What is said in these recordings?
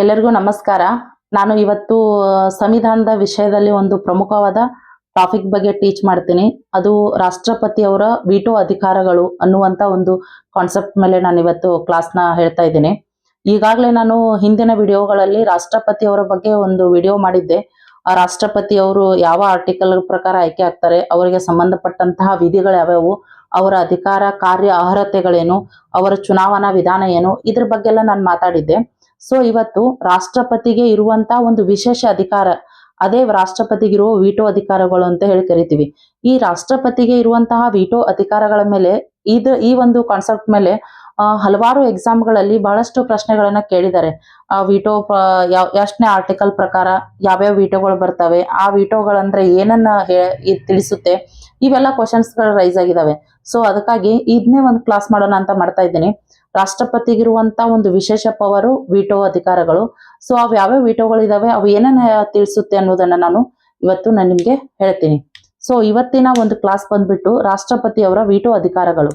ಎಲ್ಲರಿಗೂ ನಮಸ್ಕಾರ. ನಾನು ಇವತ್ತು ಸಂವಿಧಾನದ ವಿಷಯದಲ್ಲಿ ಒಂದು ಪ್ರಮುಖವಾದ ಟಾಪಿಕ್ ಬಗ್ಗೆ ಟೀಚ್ ಮಾಡ್ತೀನಿ. ಅದು ರಾಷ್ಟ್ರಪತಿ ಅವರ ವಿಟೋ ಅಧಿಕಾರಗಳು ಅನ್ನುವಂತ ಒಂದು ಕಾನ್ಸೆಪ್ಟ್ ಮೇಲೆ ನಾನು ಇವತ್ತು ಕ್ಲಾಸ್ನ ಹೇಳ್ತಾ ಇದ್ದೀನಿ. ಈಗಾಗಲೇ ನಾನು ಹಿಂದಿನ ವಿಡಿಯೋಗಳಲ್ಲಿ ರಾಷ್ಟ್ರಪತಿ ಅವರ ಬಗ್ಗೆ ಒಂದು ವಿಡಿಯೋ ಮಾಡಿದ್ದೆ. ಆ ರಾಷ್ಟ್ರಪತಿ ಅವರು ಯಾವ ಆರ್ಟಿಕಲ್ ಪ್ರಕಾರ ಆಯ್ಕೆ ಆಗ್ತಾರೆ, ಅವರಿಗೆ ಸಂಬಂಧಪಟ್ಟಂತಹ ವಿಧಿಗಳು ಯಾವ್ಯಾವು, ಅವರ ಅಧಿಕಾರ ಕಾರ್ಯ ಅರ್ಹತೆಗಳೇನು, ಅವರ ಚುನಾವಣಾ ವಿಧಾನ ಏನು, ಇದ್ರ ಬಗ್ಗೆ ಎಲ್ಲ ನಾನು ಮಾತಾಡಿದ್ದೆ. ಸೊ ಇವತ್ತು ರಾಷ್ಟ್ರಪತಿಗೆ ಇರುವಂತ ಒಂದು ವಿಶೇಷ ಅಧಿಕಾರ, ಅದೇ ರಾಷ್ಟ್ರಪತಿಗಿರುವ ವಿಟೋ ಅಧಿಕಾರಗಳು ಅಂತ ಹೇಳಿ ಕರಿತೀವಿ. ಈ ರಾಷ್ಟ್ರಪತಿಗೆ ಇರುವಂತಹ ವಿಟೋ ಅಧಿಕಾರಗಳ ಮೇಲೆ, ಇದು, ಈ ಒಂದು ಕಾನ್ಸೆಪ್ಟ್ ಮೇಲೆ ಹಲವಾರು ಎಕ್ಸಾಮ್ಗಳಲ್ಲಿ ಬಹಳಷ್ಟು ಪ್ರಶ್ನೆಗಳನ್ನ ಕೇಳಿದ್ದಾರೆ. ಆ, ವಿಟೋ ಎಷ್ಟನೇ ಆರ್ಟಿಕಲ್ ಪ್ರಕಾರ ಯಾವ್ಯಾವ ವಿಟೋಗಳು ಬರ್ತವೆ, ಆ ವೀಟೋಗಳಂದ್ರೆ ಏನನ್ನ ತಿಳಿಸುತ್ತೆ, ಇವೆಲ್ಲ ಕ್ವಶನ್ಸ್ಗಳು ರೈಸ್ ಆಗಿದಾವೆ. ಸೊ ಅದಕ್ಕಾಗಿ ಇದನ್ನೇ ಒಂದು ಕ್ಲಾಸ್ ಮಾಡೋಣ ಅಂತ ಮಾಡ್ತಾ ಇದ್ದೀನಿ. ರಾಷ್ಟ್ರಪತಿಗಿರುವಂತ ಒಂದು ವಿಶೇಷ ಪವರು ವಿಟೋ ಅಧಿಕಾರಗಳು. ಸೊ ಅವು ಯಾವ್ಯಾವ ವಿಟೋಗಳು ಇದಾವೆ, ಅವು ಏನನ್ನ ತಿಳಿಸುತ್ತೆ ಅನ್ನೋದನ್ನ ನಾನು ಇವತ್ತು ನಾನು ನಿಮ್ಗೆ ಹೇಳ್ತೀನಿ. ಸೊ ಇವತ್ತಿನ ಒಂದು ಕ್ಲಾಸ್ ಬಂದ್ಬಿಟ್ಟು ರಾಷ್ಟ್ರಪತಿ ಅವರ ವಿಟೋ ಅಧಿಕಾರಗಳು.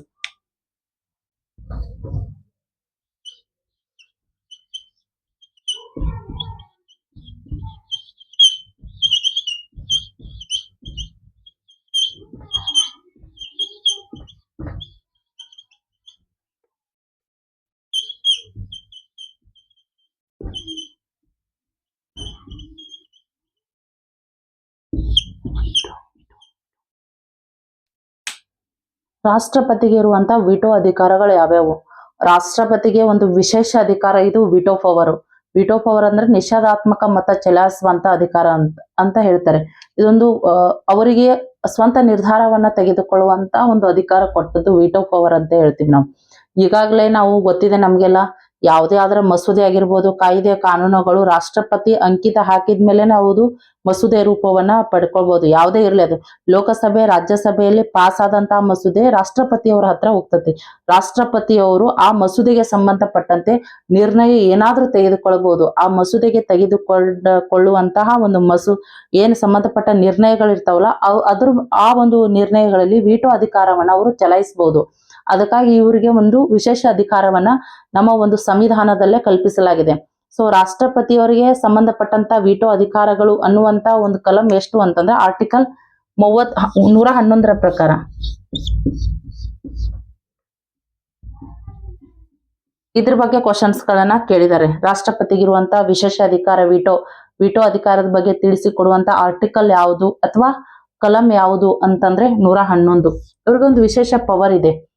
ರಾಷ್ಟ್ರಪತಿಗೆ ಇರುವಂತ ವಿಟೋ ಅಧಿಕಾರಗಳು ಯಾವ್ಯಾವು? ರಾಷ್ಟ್ರಪತಿಗೆ ಒಂದು ವಿಶೇಷ ಅಧಿಕಾರ ಇದು ವಿಟೋ ಪವರ್. ವಿಟೋ ಪವರ್ ಅಂದ್ರೆ ನಿಷೇಧಾತ್ಮಕ ಮತ ಚಲಾಯಿಸುವಂತ ಅಧಿಕಾರ ಅಂತ ಅಂತ ಹೇಳ್ತಾರೆ. ಇದೊಂದು ಅವರಿಗೆ ಸ್ವಂತ ನಿರ್ಧಾರವನ್ನ ತೆಗೆದುಕೊಳ್ಳುವಂತ ಒಂದು ಅಧಿಕಾರ ಕೊಟ್ಟದ್ದು ವಿಟೋ ಪವರ್ ಅಂತ ಹೇಳ್ತೀವಿ ನಾವು. ಈಗಾಗಲೇ ನಾವು ಗೊತ್ತಿದೆ ನಮ್ಗೆಲ್ಲ ಯಾವುದೇ ಆದ್ರ ಮಸೂದೆ ಆಗಿರ್ಬೋದು, ಕಾಯ್ದೆ, ಕಾನೂನುಗಳು ರಾಷ್ಟ್ರಪತಿ ಅಂಕಿತ ಹಾಕಿದ್ಮೇಲೆ ನಾವು ಮಸೂದೆ ರೂಪವನ್ನ ಪಡ್ಕೊಳ್ಬಹುದು ಯಾವುದೇ ಇರಲಿ ಅದು. ಲೋಕಸಭೆ, ರಾಜ್ಯಸಭೆಯಲ್ಲಿ ಪಾಸ್ ಆದಂತಹ ಮಸೂದೆ ರಾಷ್ಟ್ರಪತಿಯವರ ಹತ್ರ ಹೋಗ್ತದೆ. ರಾಷ್ಟ್ರಪತಿಯವರು ಆ ಮಸೂದೆಗೆ ಸಂಬಂಧಪಟ್ಟಂತೆ ನಿರ್ಣಯ ಏನಾದ್ರೂ ತೆಗೆದುಕೊಳ್ಬಹುದು ಆ ಮಸೂದೆಗೆ ತೆಗೆದುಕೊಂಡ ಕೊಳ್ಳುವಂತಹ ಒಂದು ಮಸೂ, ಏನು ಸಂಬಂಧಪಟ್ಟ ನಿರ್ಣಯಗಳಿರ್ತಾವಲ್ಲ ಅದ್ರ ಆ ಒಂದು ನಿರ್ಣಯಗಳಲ್ಲಿ ವೀಟೋ ಅಧಿಕಾರವನ್ನ ಅವರು ಚಲಾಯಿಸಬಹುದು ಅದಕ್ಕಾಗಿ ಇವರಿಗೆ ಒಂದು ವಿಶೇಷ ಅಧಿಕಾರವನ್ನ ನಮ್ಮ ಒಂದು ಸಂವಿಧಾನದಲ್ಲೇ ಕಲ್ಪಿಸಲಾಗಿದೆ. ಸೊ ರಾಷ್ಟ್ರಪತಿಯವರಿಗೆ ಸಂಬಂಧಪಟ್ಟಂತ ವಿಟೋ ಅಧಿಕಾರಗಳು ಅನ್ನುವಂತ ಒಂದು ಕಲಂ ಎಷ್ಟು ಅಂತಂದ್ರೆ ಆರ್ಟಿಕಲ್ ಮೂವತ್ ನೂರ ಹನ್ನೊಂದರ ಪ್ರಕಾರ. ಇದ್ರ ಬಗ್ಗೆ ಕ್ವಶನ್ಸ್ ಗಳನ್ನ ಕೇಳಿದ್ದಾರೆ ರಾಷ್ಟ್ರಪತಿಗಿರುವಂತ ವಿಶೇಷ ಅಧಿಕಾರ ವಿಟೋ ವಿಟೋ ಅಧಿಕಾರದ ಬಗ್ಗೆ ತಿಳಿಸಿಕೊಡುವಂತ ಆರ್ಟಿಕಲ್ ಯಾವುದು ಅಥವಾ ಕಲಂ ಯಾವುದು ಅಂತಂದ್ರೆ ನೂರ ಹನ್ನೊಂದು. ಇವ್ರಿಗೊಂದು ವಿಶೇಷ ಪವರ್ ಇದೆ.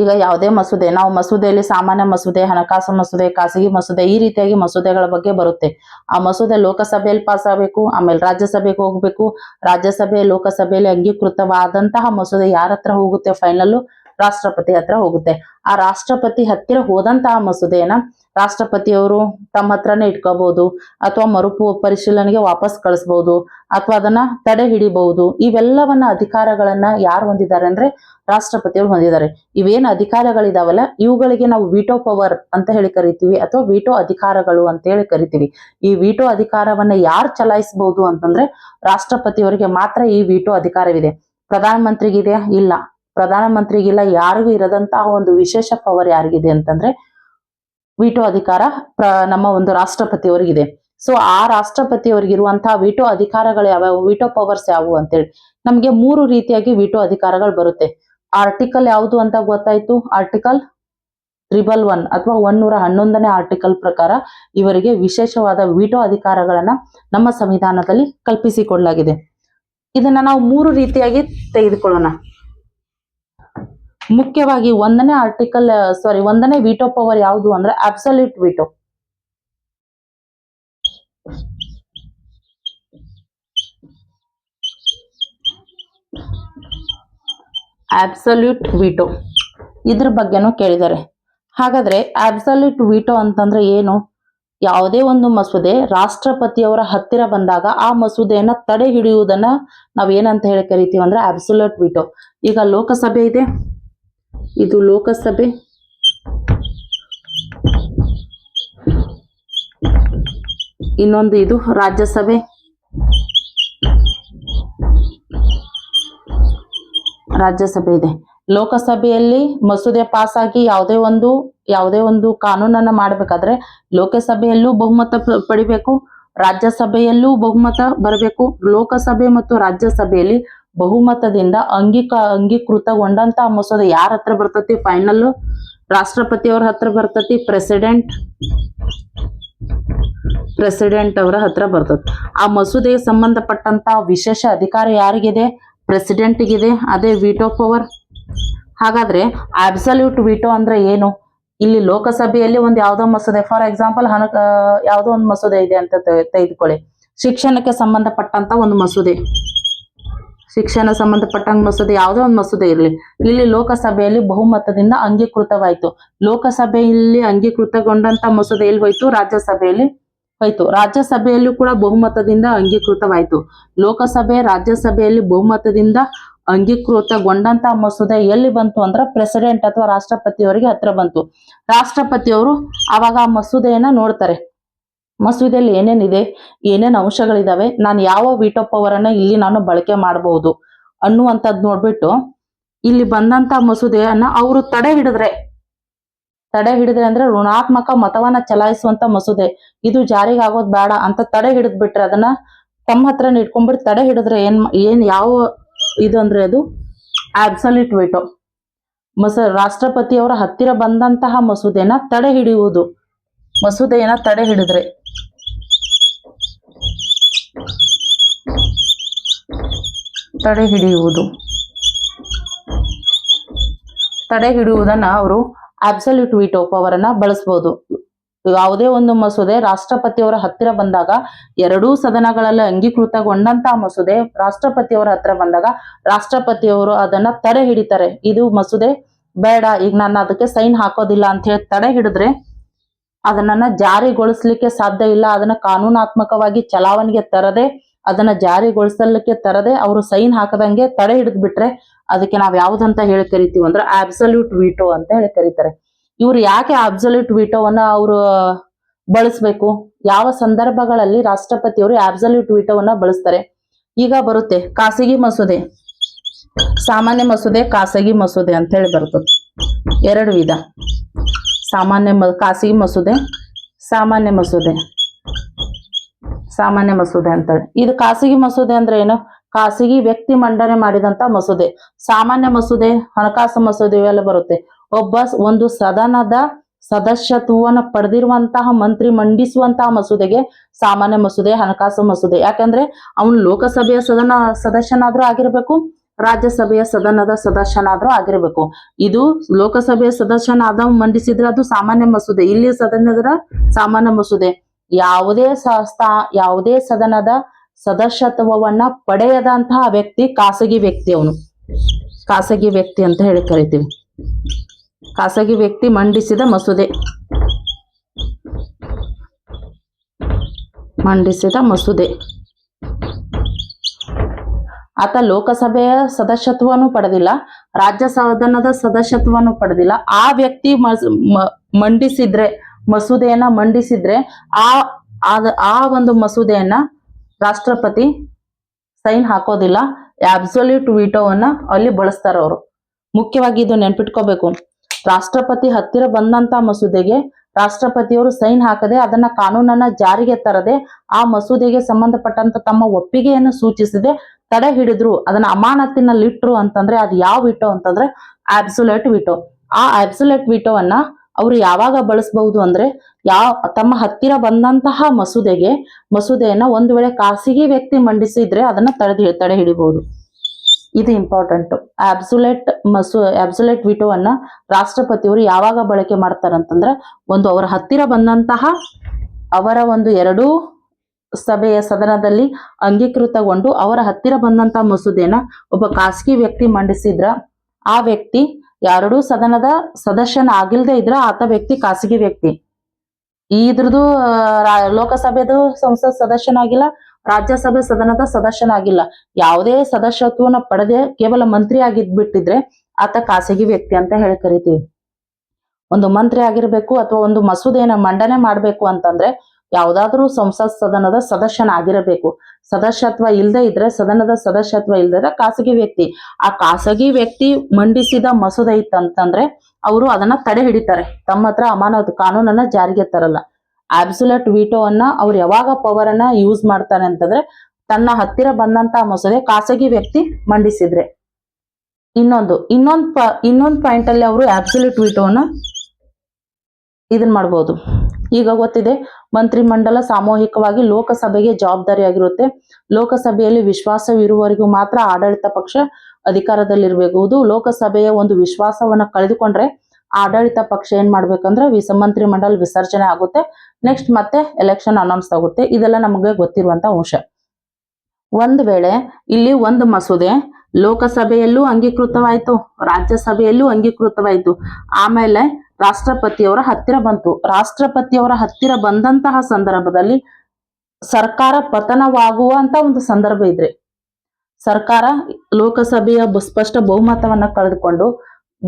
ಈಗ ಯಾವುದೇ ಮಸೂದೆ, ನಾವು ಮಸೂದೆಯಲ್ಲಿ ಸಾಮಾನ್ಯ ಮಸೂದೆ, ಹಣಕಾಸು ಮಸೂದೆ, ಖಾಸಗಿ ಮಸೂದೆ ಈ ರೀತಿಯಾಗಿ ಮಸೂದೆಗಳ ಬಗ್ಗೆ ಬರುತ್ತೆ. ಆ ಮಸೂದೆ ಲೋಕಸಭೆಯಲ್ಲಿ ಪಾಸ್ ಆಗಬೇಕು, ಆಮೇಲೆ ರಾಜ್ಯಸಭೆಗೆ ಹೋಗ್ಬೇಕು. ರಾಜ್ಯಸಭೆ, ಲೋಕಸಭೆಯಲ್ಲಿ ಅಂಗೀಕೃತವಾದಂತಹ ಮಸೂದೆ ಯಾರ ಹತ್ರ ಹೋಗುತ್ತೆ ಫೈನಲ್ ರಾಷ್ಟ್ರಪತಿ ಹತ್ರ ಹೋಗುತ್ತೆ. ಆ ರಾಷ್ಟ್ರಪತಿ ಹತ್ತಿರ ಹೋದಂತಹ ಮಸೂದೆಯನ್ನ ರಾಷ್ಟ್ರಪತಿಯವರು ತಮ್ಮ ಹತ್ರನೇ ಇಟ್ಕೋಬಹುದು ಅಥವಾ ಮರುಪು ಪರಿಶೀಲನೆಗೆ ವಾಪಸ್ ಕಳಿಸಬಹುದು ಅಥವಾ ಅದನ್ನ ತಡೆ ಹಿಡಿಬಹುದು. ಇವೆಲ್ಲವನ್ನ ಅಧಿಕಾರಗಳನ್ನ ಯಾರು ಹೊಂದಿದ್ದಾರೆ ಅಂದ್ರೆ ರಾಷ್ಟ್ರಪತಿಯವರು ಹೊಂದಿದ್ದಾರೆ. ಇವೇನ್ ಅಧಿಕಾರಗಳಿದಾವಲ್ಲ, ಇವುಗಳಿಗೆ ನಾವು ವಿಟೋ ಪವರ್ ಅಂತ ಹೇಳಿ ಕರಿತೀವಿ ಅಥವಾ ವಿಟೋ ಅಧಿಕಾರಗಳು ಅಂತ ಹೇಳಿ ಕರಿತೀವಿ. ಈ ವಿಟೋ ಅಧಿಕಾರವನ್ನ ಯಾರು ಚಲಾಯಿಸಬಹುದು ಅಂತಂದ್ರೆ ರಾಷ್ಟ್ರಪತಿಯವರಿಗೆ ಮಾತ್ರ ಈ ವಿಟೋ ಅಧಿಕಾರವಿದೆ. ಪ್ರಧಾನಮಂತ್ರಿಗಿದೆಯಾ? ಇಲ್ಲ. ಪ್ರಧಾನಮಂತ್ರಿಗಿಲ್ಲ, ಯಾರಿಗೂ ಇರದಂತಹ ಒಂದು ವಿಶೇಷ ಪವರ್ ಯಾರಿಗಿದೆ ಅಂತಂದ್ರೆ ವಿಟೋ ಅಧಿಕಾರ ಪ್ರ, ನಮ್ಮ ಒಂದು ರಾಷ್ಟ್ರಪತಿಯವರಿಗಿದೆ. ಸೊ ಆ ರಾಷ್ಟ್ರಪತಿಯವರಿಗಿರುವಂತಹ ವಿಟೋ ಅಧಿಕಾರಗಳು ಯಾವ್ಯಾವು, ವಿಟೋ ಪವರ್ಸ್ ಯಾವುವು ಅಂತೇಳಿ ನಮಗೆ ಮೂರು ರೀತಿಯಾಗಿ ವಿಟೋ ಅಧಿಕಾರಗಳು ಬರುತ್ತೆ. ಆರ್ಟಿಕಲ್ ಯಾವುದು ಅಂತ ಗೊತ್ತಾಯ್ತು? ಆರ್ಟಿಕಲ್ ತ್ರಿಬಲ್ ಒನ್ ಅಥವಾ ಒನ್ನೂರ ಹನ್ನೊಂದನೇ ಆರ್ಟಿಕಲ್ ಪ್ರಕಾರ ಇವರಿಗೆ ವಿಶೇಷವಾದ ವಿಟೋ ಅಧಿಕಾರಗಳನ್ನ ನಮ್ಮ ಸಂವಿಧಾನದಲ್ಲಿ ಕಲ್ಪಿಸಿಕೊಡಲಾಗಿದೆ. ಇದನ್ನ ನಾವು ಮೂರು ರೀತಿಯಾಗಿ ತೆಗೆದುಕೊಳ್ಳೋಣ. ಮುಖ್ಯವಾಗಿ ಒಂದನೇ ಆರ್ಟಿಕಲ್ ಸಾರಿ ಒಂದನೇ ವಿಟೋ ಪವರ್ ಯಾವುದು ಅಂದ್ರೆ ಅಬ್ಸಲ್ಯೂಟ್ ವಿಟೋ ಅಬ್ಸಲ್ಯೂಟ್ ವಿಟೋ ಇದ್ರ ಬಗ್ಗೆನೂ ಕೇಳಿದ್ದಾರೆ. ಹಾಗಾದ್ರೆ ಅಬ್ಸಲ್ಯೂಟ್ ವಿಟೋ ಅಂತಂದ್ರೆ ಏನು? ಯಾವುದೇ ಒಂದು ಮಸೂದೆ ರಾಷ್ಟ್ರಪತಿಯವರ ಹತ್ತಿರ ಬಂದಾಗ ಆ ಮಸೂದೆಯನ್ನ ತಡೆ ಹಿಡಿಯುವುದನ್ನ ನಾವೇನಂತ ಹೇಳಿ ಕರಿತೀವಿ ಅಂದ್ರೆ ಅಬ್ಸಲ್ಯೂಟ್ ವಿಟೋ ಈಗ ಲೋಕಸಭೆ ಇದೆ. ಇದು ಲೋಕಸಭೆ. ಇನ್ನೊಂದು ಇದು ರಾಜ್ಯಸಭೆ. ರಾಜ್ಯಸಭೆ ಇದೆ. ಲೋಕಸಭೆಯಲ್ಲಿ ಮಸೂದೆ ಪಾಸ್ ಆಗಿ ಯಾವುದೇ ಒಂದು ಯಾವುದೇ ಒಂದು ಕಾನೂನನ್ನ ಮಾಡಬೇಕಾದ್ರೆ ಲೋಕಸಭೆಯಲ್ಲೂ ಬಹುಮತ ಪಡಿಬೇಕು, ರಾಜ್ಯಸಭೆಯಲ್ಲೂ ಬಹುಮತ ಬರಬೇಕು. ಲೋಕಸಭೆ ಮತ್ತು ರಾಜ್ಯಸಭೆಯಲ್ಲಿ ಬಹುಮತದಿಂದ ಅಂಗೀಕ ಅಂಗೀಕೃತಗೊಂಡಂತ ಮಸೂದೆ. ಯಾರ ಹತ್ರ ಬರ್ತತಿ? ಫೈನಲ್ ರಾಷ್ಟ್ರಪತಿಯವ್ರ ಹತ್ರ ಬರ್ತತಿ ಪ್ರೆಸಿಡೆಂಟ್ ಪ್ರೆಸಿಡೆಂಟ್ ಅವರ ಹತ್ರ ಬರ್ತದೆ ಆ ಮಸೂದೆಗೆ ಸಂಬಂಧಪಟ್ಟಂತ ವಿಶೇಷ ಅಧಿಕಾರ ಯಾರಿಗಿದೆ? ಪ್ರೆಸಿಡೆಂಟ್ಗಿದೆ ಅದೇ ವಿಟೋ ಪವರ್ ಹಾಗಾದ್ರೆ ಅಬ್ಸಲ್ಯೂಟ್ ವಿಟೋ ಅಂದ್ರೆ ಏನು? ಇಲ್ಲಿ ಲೋಕಸಭೆಯಲ್ಲಿ ಒಂದು ಯಾವ್ದೋ ಮಸೂದೆ ಫಾರ್ ಎಕ್ಸಾಂಪಲ್ ಹಣ ಯಾವುದೋ ಒಂದು ಮಸೂದೆ ಇದೆ ಅಂತ ತೆಗೆದುಕೊಳ್ಳಿ. ಶಿಕ್ಷಣಕ್ಕೆ ಸಂಬಂಧಪಟ್ಟಂತ ಒಂದು ಮಸೂದೆ. ಶಿಕ್ಷಣ ಸಂಬಂಧಪಟ್ಟಂಗೆ ಮಸೂದೆ, ಯಾವುದೋ ಒಂದು ಮಸೂದೆ ಇರಲಿ. ಇಲ್ಲಿ ಲೋಕಸಭೆಯಲ್ಲಿ ಬಹುಮತದಿಂದ ಅಂಗೀಕೃತವಾಯಿತು. ಲೋಕಸಭೆಯಲ್ಲಿ ಅಂಗೀಕೃತಗೊಂಡಂತ ಮಸೂದೆ ಎಲ್ಲಿ ಹೋಯ್ತು? ರಾಜ್ಯಸಭೆಯಲ್ಲಿ ಹೋಯ್ತು. ರಾಜ್ಯಸಭೆಯಲ್ಲೂ ಕೂಡ ಬಹುಮತದಿಂದ ಅಂಗೀಕೃತವಾಯಿತು. ಲೋಕಸಭೆ, ರಾಜ್ಯಸಭೆಯಲ್ಲಿ ಬಹುಮತದಿಂದ ಅಂಗೀಕೃತಗೊಂಡಂತ ಮಸೂದೆ ಎಲ್ಲಿ ಬಂತು ಅಂದ್ರೆ ಪ್ರೆಸಿಡೆಂಟ್ ಅಥವಾ ರಾಷ್ಟ್ರಪತಿಯವರಿಗೆ ಹತ್ರ ಬಂತು. ರಾಷ್ಟ್ರಪತಿಯವರು ಅವಾಗ ಆ ಮಸೂದೆಯನ್ನ ನೋಡ್ತಾರೆ. ಮಸೂದೆಯಲ್ಲಿ ಏನೇನಿದೆ ಏನೇನು ಅಂಶಗಳಿದಾವೆ, ನಾನು ಯಾವ ವೀಟೋ ಪವರ್ ಅನ್ನ ಇಲ್ಲಿ ನಾನು ಬಳಕೆ ಮಾಡಬಹುದು ಅನ್ನುವಂಥದ್ದು ನೋಡ್ಬಿಟ್ಟು ಇಲ್ಲಿ ಬಂದಂತ ಮಸೂದೆಯನ್ನ ಅವರು ತಡೆ ಹಿಡಿದ್ರೆ. ತಡೆ ಹಿಡಿದ್ರೆ ಅಂದ್ರೆ ಋಣಾತ್ಮಕ ಮತವನ್ನ ಚಲಾಯಿಸುವಂತ ಮಸೂದೆ. ಇದು ಜಾರಿಗೆ ಆಗೋದ್ ಬೇಡ ಅಂತ ತಡೆ ಹಿಡಿದ್ಬಿಟ್ರೆ ಅದನ್ನ ತಮ್ಮ ಹತ್ರ ಇಟ್ಕೊಂಡ್ಬಿಟ್ಟು ತಡೆ ಹಿಡಿದ್ರೆ ಏನ್ ಏನ್ ಯಾವ ಇದು ಅಂದ್ರೆ ಅದು? ಆಬ್ಸಲ್ಯೂಟ್ ವಿಟೋ ಮಸ ರಾಷ್ಟ್ರಪತಿಯವರ ಹತ್ತಿರ ಬಂದಂತಹ ಮಸೂದೆನ ತಡೆ ಹಿಡಿಯುವುದು. ಮಸೂದೆಯನ್ನ ತಡೆ ಹಿಡಿದ್ರೆ. ತಡೆ ಹಿಡಿಯುವುದು. ತಡೆ ಹಿಡಿಯುವುದನ್ನ ಅವರು ಅಬ್ಸಲ್ಯೂಟ್ ವಿಟೋ ಪವರ್ ಅನ್ನ ಬಳಸಬಹುದು ಯಾವುದೇ ಒಂದು ಮಸೂದೆ ರಾಷ್ಟ್ರಪತಿಯವರ ಹತ್ತಿರ ಬಂದಾಗ ಎರಡೂ ಸದನಗಳಲ್ಲಿ ಅಂಗೀಕೃತಗೊಂಡಂತಹ ಮಸೂದೆ ರಾಷ್ಟ್ರಪತಿಯವರ ಹತ್ರ ಬಂದಾಗ ರಾಷ್ಟ್ರಪತಿಯವರು ಅದನ್ನ ತಡೆ ಹಿಡಿತಾರೆ. ಇದು ಮಸೂದೆ ಬೇಡ, ಈಗ ನಾನು ಅದಕ್ಕೆ ಸೈನ್ ಹಾಕೋದಿಲ್ಲ ಅಂತ ಹೇಳಿ ತಡೆ ಹಿಡಿದ್ರೆ ಅದನ್ನ ಜಾರಿಗೊಳಿಸ್ಲಿಕ್ಕೆ ಸಾಧ್ಯ ಇಲ್ಲ, ಅದನ್ನ ಕಾನೂನಾತ್ಮಕವಾಗಿ ಚಲಾವಣೆಗೆ ತರದೆ ಅದನ್ನ ಜಾರಿಗೊಳಿಸಲಿಕ್ಕೆ ತರದೆ ಅವರು ಸೈನ್ ಹಾಕದಂಗೆ ತಡೆ ಹಿಡಿದು ಬಿಟ್ರೆ ಅದಕ್ಕೆ ನಾವ್ ಯಾವ್ದಂತ ಹೇಳಿ ಕರಿತೀವಿ ಅಂದ್ರೆ ಅಬ್ಸಲ್ಯೂಟ್ ವೀಟೋ ಅಂತ ಹೇಳಿ ಕರೀತಾರೆ. ಇವ್ರು ಯಾಕೆ ಅಬ್ಸಲ್ಯೂಟ್ ವೀಟೋವನ್ನ ಅವರು ಬಳಸ್ಬೇಕು? ಯಾವ ಸಂದರ್ಭಗಳಲ್ಲಿ ರಾಷ್ಟ್ರಪತಿಯವರು ಅಬ್ಸಲ್ಯೂಟ್ ವೀಟೋವನ್ನ ಬಳಸ್ತಾರೆ? ಈಗ ಬರುತ್ತೆ, ಖಾಸಗಿ ಮಸೂದೆ. ಸಾಮಾನ್ಯ ಮಸೂದೆ, ಖಾಸಗಿ ಮಸೂದೆ ಅಂತ ಹೇಳಿ ಬರ್ತದೆ ಎರಡು ವಿಧ. ಸಾಮಾನ್ಯ ಮ, ಖಾಸಗಿ ಮಸೂದೆ, ಸಾಮಾನ್ಯ ಮಸೂದೆ. ಸಾಮಾನ್ಯ ಮಸೂದೆ ಅಂತೇಳಿ ಇದು ಖಾಸಗಿ ಮಸೂದೆ ಅಂದ್ರೆ ಏನು? ಖಾಸಗಿ ವ್ಯಕ್ತಿ ಮಂಡನೆ ಮಾಡಿದಂತ ಮಸೂದೆ. ಸಾಮಾನ್ಯ ಮಸೂದೆ, ಹಣಕಾಸು ಮಸೂದೆ ಇವೆಲ್ಲ ಬರುತ್ತೆ. ಒಬ್ಬ ಒಂದು ಸದನದ ಸದಸ್ಯತ್ವವನ್ನು ಪಡೆದಿರುವಂತಹ, ಮಂತ್ರಿ ಮಂಡಿಸುವಂತಹ ಮಸೂದೆಗೆ ಸಾಮಾನ್ಯ ಮಸೂದೆ, ಹಣಕಾಸು ಮಸೂದೆ. ಯಾಕಂದ್ರೆ ಅವನು ಲೋಕಸಭೆಯ ಸದನ ಸದಸ್ಯನಾದ್ರೂ ಆಗಿರ್ಬೇಕು, ರಾಜ್ಯಸಭೆಯ ಸದನದ ಸದಸ್ಯನಾದ್ರೂ ಆಗಿರ್ಬೇಕು. ಇದು ಲೋಕಸಭೆಯ ಸದಸ್ಯನಾದ ಮಂಡಿಸಿದ್ರೆ ಅದು ಸಾಮಾನ್ಯ ಮಸೂದೆ. ಇಲ್ಲಿ ಸದನದ ಸಾಮಾನ್ಯ ಮಸೂದೆ. ಯಾವುದೇ ಸಂಸ್ಥಾ, ಯಾವುದೇ ಸದನದ ಸದಸ್ಯತ್ವವನ್ನ ಪಡೆಯದಂತಹ ವ್ಯಕ್ತಿ ಖಾಸಗಿ ವ್ಯಕ್ತಿ ಅವನು. ಖಾಸಗಿ ವ್ಯಕ್ತಿ ಅಂತ ಹೇಳಿ ಕರಿತೀವಿ. ಖಾಸಗಿ ವ್ಯಕ್ತಿ ಮಂಡಿಸಿದ ಮಸೂದೆ. ಮಂಡಿಸಿದ ಮಸೂದೆ. ಆತ ಲೋಕಸಭೆಯ ಸದಸ್ಯತ್ವವನ್ನು ಪಡೆದಿಲ್ಲ, ರಾಜ್ಯ ಸದನದ ಸದಸ್ಯತ್ವವನ್ನು ಪಡೆದಿಲ್ಲ. ಆ ವ್ಯಕ್ತಿ ಮಂಡಿಸಿದ್ರೆ ಮಸೂದೆಯನ್ನ ಮಂಡಿಸಿದ್ರೆ ಆ ಆ ಒಂದು ಮಸೂದೆಯನ್ನ ರಾಷ್ಟ್ರಪತಿ ಸೈನ್ ಹಾಕೋದಿಲ್ಲ. ಅಬ್ಸೊಲ್ಯೂಟ್ ವಿಟೋವನ್ನ ಅಲ್ಲಿ ಬಳಸ್ತಾರ ಅವರು. ಮುಖ್ಯವಾಗಿ ಇದು ನೆನ್ಪಿಟ್ಕೋಬೇಕು. ರಾಷ್ಟ್ರಪತಿ ಹತ್ತಿರ ಬಂದಂತ ಮಸೂದೆಗೆ ರಾಷ್ಟ್ರಪತಿಯವರು ಸೈನ್ ಹಾಕದೆ ಅದನ್ನ ಕಾನೂನನ್ನ ಜಾರಿಗೆ ತರದೆ ಆ ಮಸೂದೆಗೆ ಸಂಬಂಧಪಟ್ಟಂತ ತಮ್ಮ ಒಪ್ಪಿಗೆಯನ್ನು ಸೂಚಿಸದೆ ತಡೆ ಹಿಡಿದ್ರು, ಅದನ್ನ ಅಮಾನತಿನಲ್ಲಿಟ್ರು ಅಂತಂದ್ರೆ ಅದು ಯಾವ ವಿಟೋ ಅಂತಂದ್ರೆ ಆಬ್ಸುಲೇಟ್ ವಿಟೋ ಆ ಆಬ್ಸುಲೇಟ್ ವಿಟೋವನ್ನ ಅವರು ಯಾವಾಗ ಬಳಸಬಹುದು ಅಂದ್ರೆ ಯಾವ ತಮ್ಮ ಹತ್ತಿರ ಬಂದಂತಹ ಮಸೂದೆಗೆ, ಮಸೂದೆಯನ್ನ ಒಂದು ವೇಳೆ ಖಾಸಗಿ ವ್ಯಕ್ತಿ ಮಂಡಿಸಿದ್ರೆ ಅದನ್ನ ತಡೆ ತಡೆ ಹಿಡಿಬಹುದು ಇದು ಇಂಪಾರ್ಟೆಂಟ್ ಅಬ್ಸುಲೇಟ್ ಮಸೂ ವಿಟೋ ವಿಟೋವನ್ನ ರಾಷ್ಟ್ರಪತಿಯವರು ಯಾವಾಗ ಬಳಕೆ ಮಾಡ್ತಾರಂತಂದ್ರೆ, ಒಂದು ಅವರ ಹತ್ತಿರ ಬಂದಂತಹ ಅವರ ಒಂದು ಎರಡೂ ಸಭೆಯ ಸದನದಲ್ಲಿ ಅಂಗೀಕೃತಗೊಂಡು ಅವರ ಹತ್ತಿರ ಬಂದಂತಹ ಮಸೂದೆನ ಒಬ್ಬ ಖಾಸಗಿ ವ್ಯಕ್ತಿ ಮಂಡಿಸಿದ್ರ, ಆ ವ್ಯಕ್ತಿ ಎರಡೂ ಸದನದ ಸದಸ್ಯನ ಆಗಿಲ್ದೆ ಇದ್ರ ಆತ ವ್ಯಕ್ತಿ ಖಾಸಗಿ ವ್ಯಕ್ತಿ. ಇದ್ರದ್ದು ಲೋಕಸಭೆದು ಸಂಸತ್ ಸದಸ್ಯನಾಗಿಲ್ಲ, ರಾಜ್ಯಸಭೆ ಸದನದ ಸದಸ್ಯನಾಗಿಲ್ಲ. ಯಾವುದೇ ಸದಸ್ಯತ್ವನ ಪಡೆದೆ ಕೇವಲ ಮಂತ್ರಿ ಆಗಿದ್ಬಿಟ್ಟಿದ್ರೆ ಆತ ಖಾಸಗಿ ವ್ಯಕ್ತಿ ಅಂತ ಹೇಳಿ ಕರಿತೀವಿ. ಒಂದು ಮಂತ್ರಿ ಆಗಿರ್ಬೇಕು ಅಥವಾ ಒಂದು ಮಸೂದೆಯನ್ನ ಮಂಡನೆ ಮಾಡ್ಬೇಕು ಅಂತಂದ್ರೆ ಯಾವ್ದಾದ್ರೂ ಸಂಸತ್ ಸದನದ ಸದಸ್ಯನಾಗಿರಬೇಕು ಸದಸ್ಯತ್ವ ಇಲ್ಲದೆ ಇದ್ರೆ ಸದನದ ಸದಸ್ಯತ್ವ ಇಲ್ಲದೆ ಖಾಸಗಿ ವ್ಯಕ್ತಿ. ಆ ಖಾಸಗಿ ವ್ಯಕ್ತಿ ಮಂಡಿಸಿದ ಮಸೂದೆ ಇತ್ತಂತಂದ್ರೆ ಅವರು ಅದನ್ನ ತಡೆ ಹಿಡಿತಾರೆ. ತಮ್ಮ ಹತ್ರ ಅಮಾನತು ಕಾನೂನನ್ನ ಜಾರಿಗೆ ತರಲ್ಲ. ಆಬ್ಸುಲೆಟ್ ವಿಟೋವನ್ನ ಅವ್ರು ಯಾವಾಗ ಪವರ್ ಅನ್ನ ಯೂಸ್ ಮಾಡ್ತಾರೆ ಅಂತಂದ್ರೆ ತನ್ನ ಹತ್ತಿರ ಬಂದಂತ ಮಸೂದೆ ಖಾಸಗಿ ವ್ಯಕ್ತಿ ಮಂಡಿಸಿದ್ರೆ. ಇನ್ನೊಂದು ಇನ್ನೊಂದು ಇನ್ನೊಂದು ಪಾಯಿಂಟ್ ಅಲ್ಲಿ ಅವರು ಆಬ್ಸುಲೆಟ್ ಅನ್ನ ಇದನ್ ಮಾಡ್ಬೋದು. ಈಗ ಗೊತ್ತಿದೆ, ಮಂತ್ರಿಮಂಡಲ ಸಾಮೂಹಿಕವಾಗಿ ಲೋಕಸಭೆಗೆ ಜವಾಬ್ದಾರಿಯಾಗಿರುತ್ತೆ. ಲೋಕಸಭೆಯಲ್ಲಿ ವಿಶ್ವಾಸವಿರುವವರೆಗೂ ಮಾತ್ರ ಆಡಳಿತ ಪಕ್ಷ ಅಧಿಕಾರದಲ್ಲಿರಬಹುದು. ಲೋಕಸಭೆಯ ಒಂದು ವಿಶ್ವಾಸವನ್ನ ಕಳೆದುಕೊಂಡ್ರೆ ಆಡಳಿತ ಪಕ್ಷ ಏನ್ ಮಾಡ್ಬೇಕಂದ್ರೆ ವಿಸ ಮಂತ್ರಿಮಂಡಲ ವಿಸರ್ಜನೆ ಆಗುತ್ತೆ. ನೆಕ್ಸ್ಟ್ ಮತ್ತೆ ಎಲೆಕ್ಷನ್ ಅನೌನ್ಸ್ ಆಗುತ್ತೆ. ಇದೆಲ್ಲ ನಮಗೆ ಗೊತ್ತಿರುವಂತ ಅಂಶ. ಒಂದ್ ವೇಳೆ ಇಲ್ಲಿ ಒಂದು ಮಸೂದೆ ಲೋಕಸಭೆಯಲ್ಲೂ ಅಂಗೀಕೃತವಾಯಿತು, ರಾಜ್ಯಸಭೆಯಲ್ಲೂ ಅಂಗೀಕೃತವಾಯಿತು. ಆಮೇಲೆ ರಾಷ್ಟ್ರಪತಿಯವರ ಹತ್ತಿರ ಬಂತು. ರಾಷ್ಟ್ರಪತಿಯವರ ಹತ್ತಿರ ಬಂದಂತಹ ಸಂದರ್ಭದಲ್ಲಿ ಸರ್ಕಾರ ಪತನವಾಗುವಂತ ಒಂದು ಸಂದರ್ಭ ಇದ್ರೆ, ಸರ್ಕಾರ ಲೋಕಸಭೆಯ ಸ್ಪಷ್ಟ ಬಹುಮತವನ್ನ ಕಳೆದುಕೊಂಡು,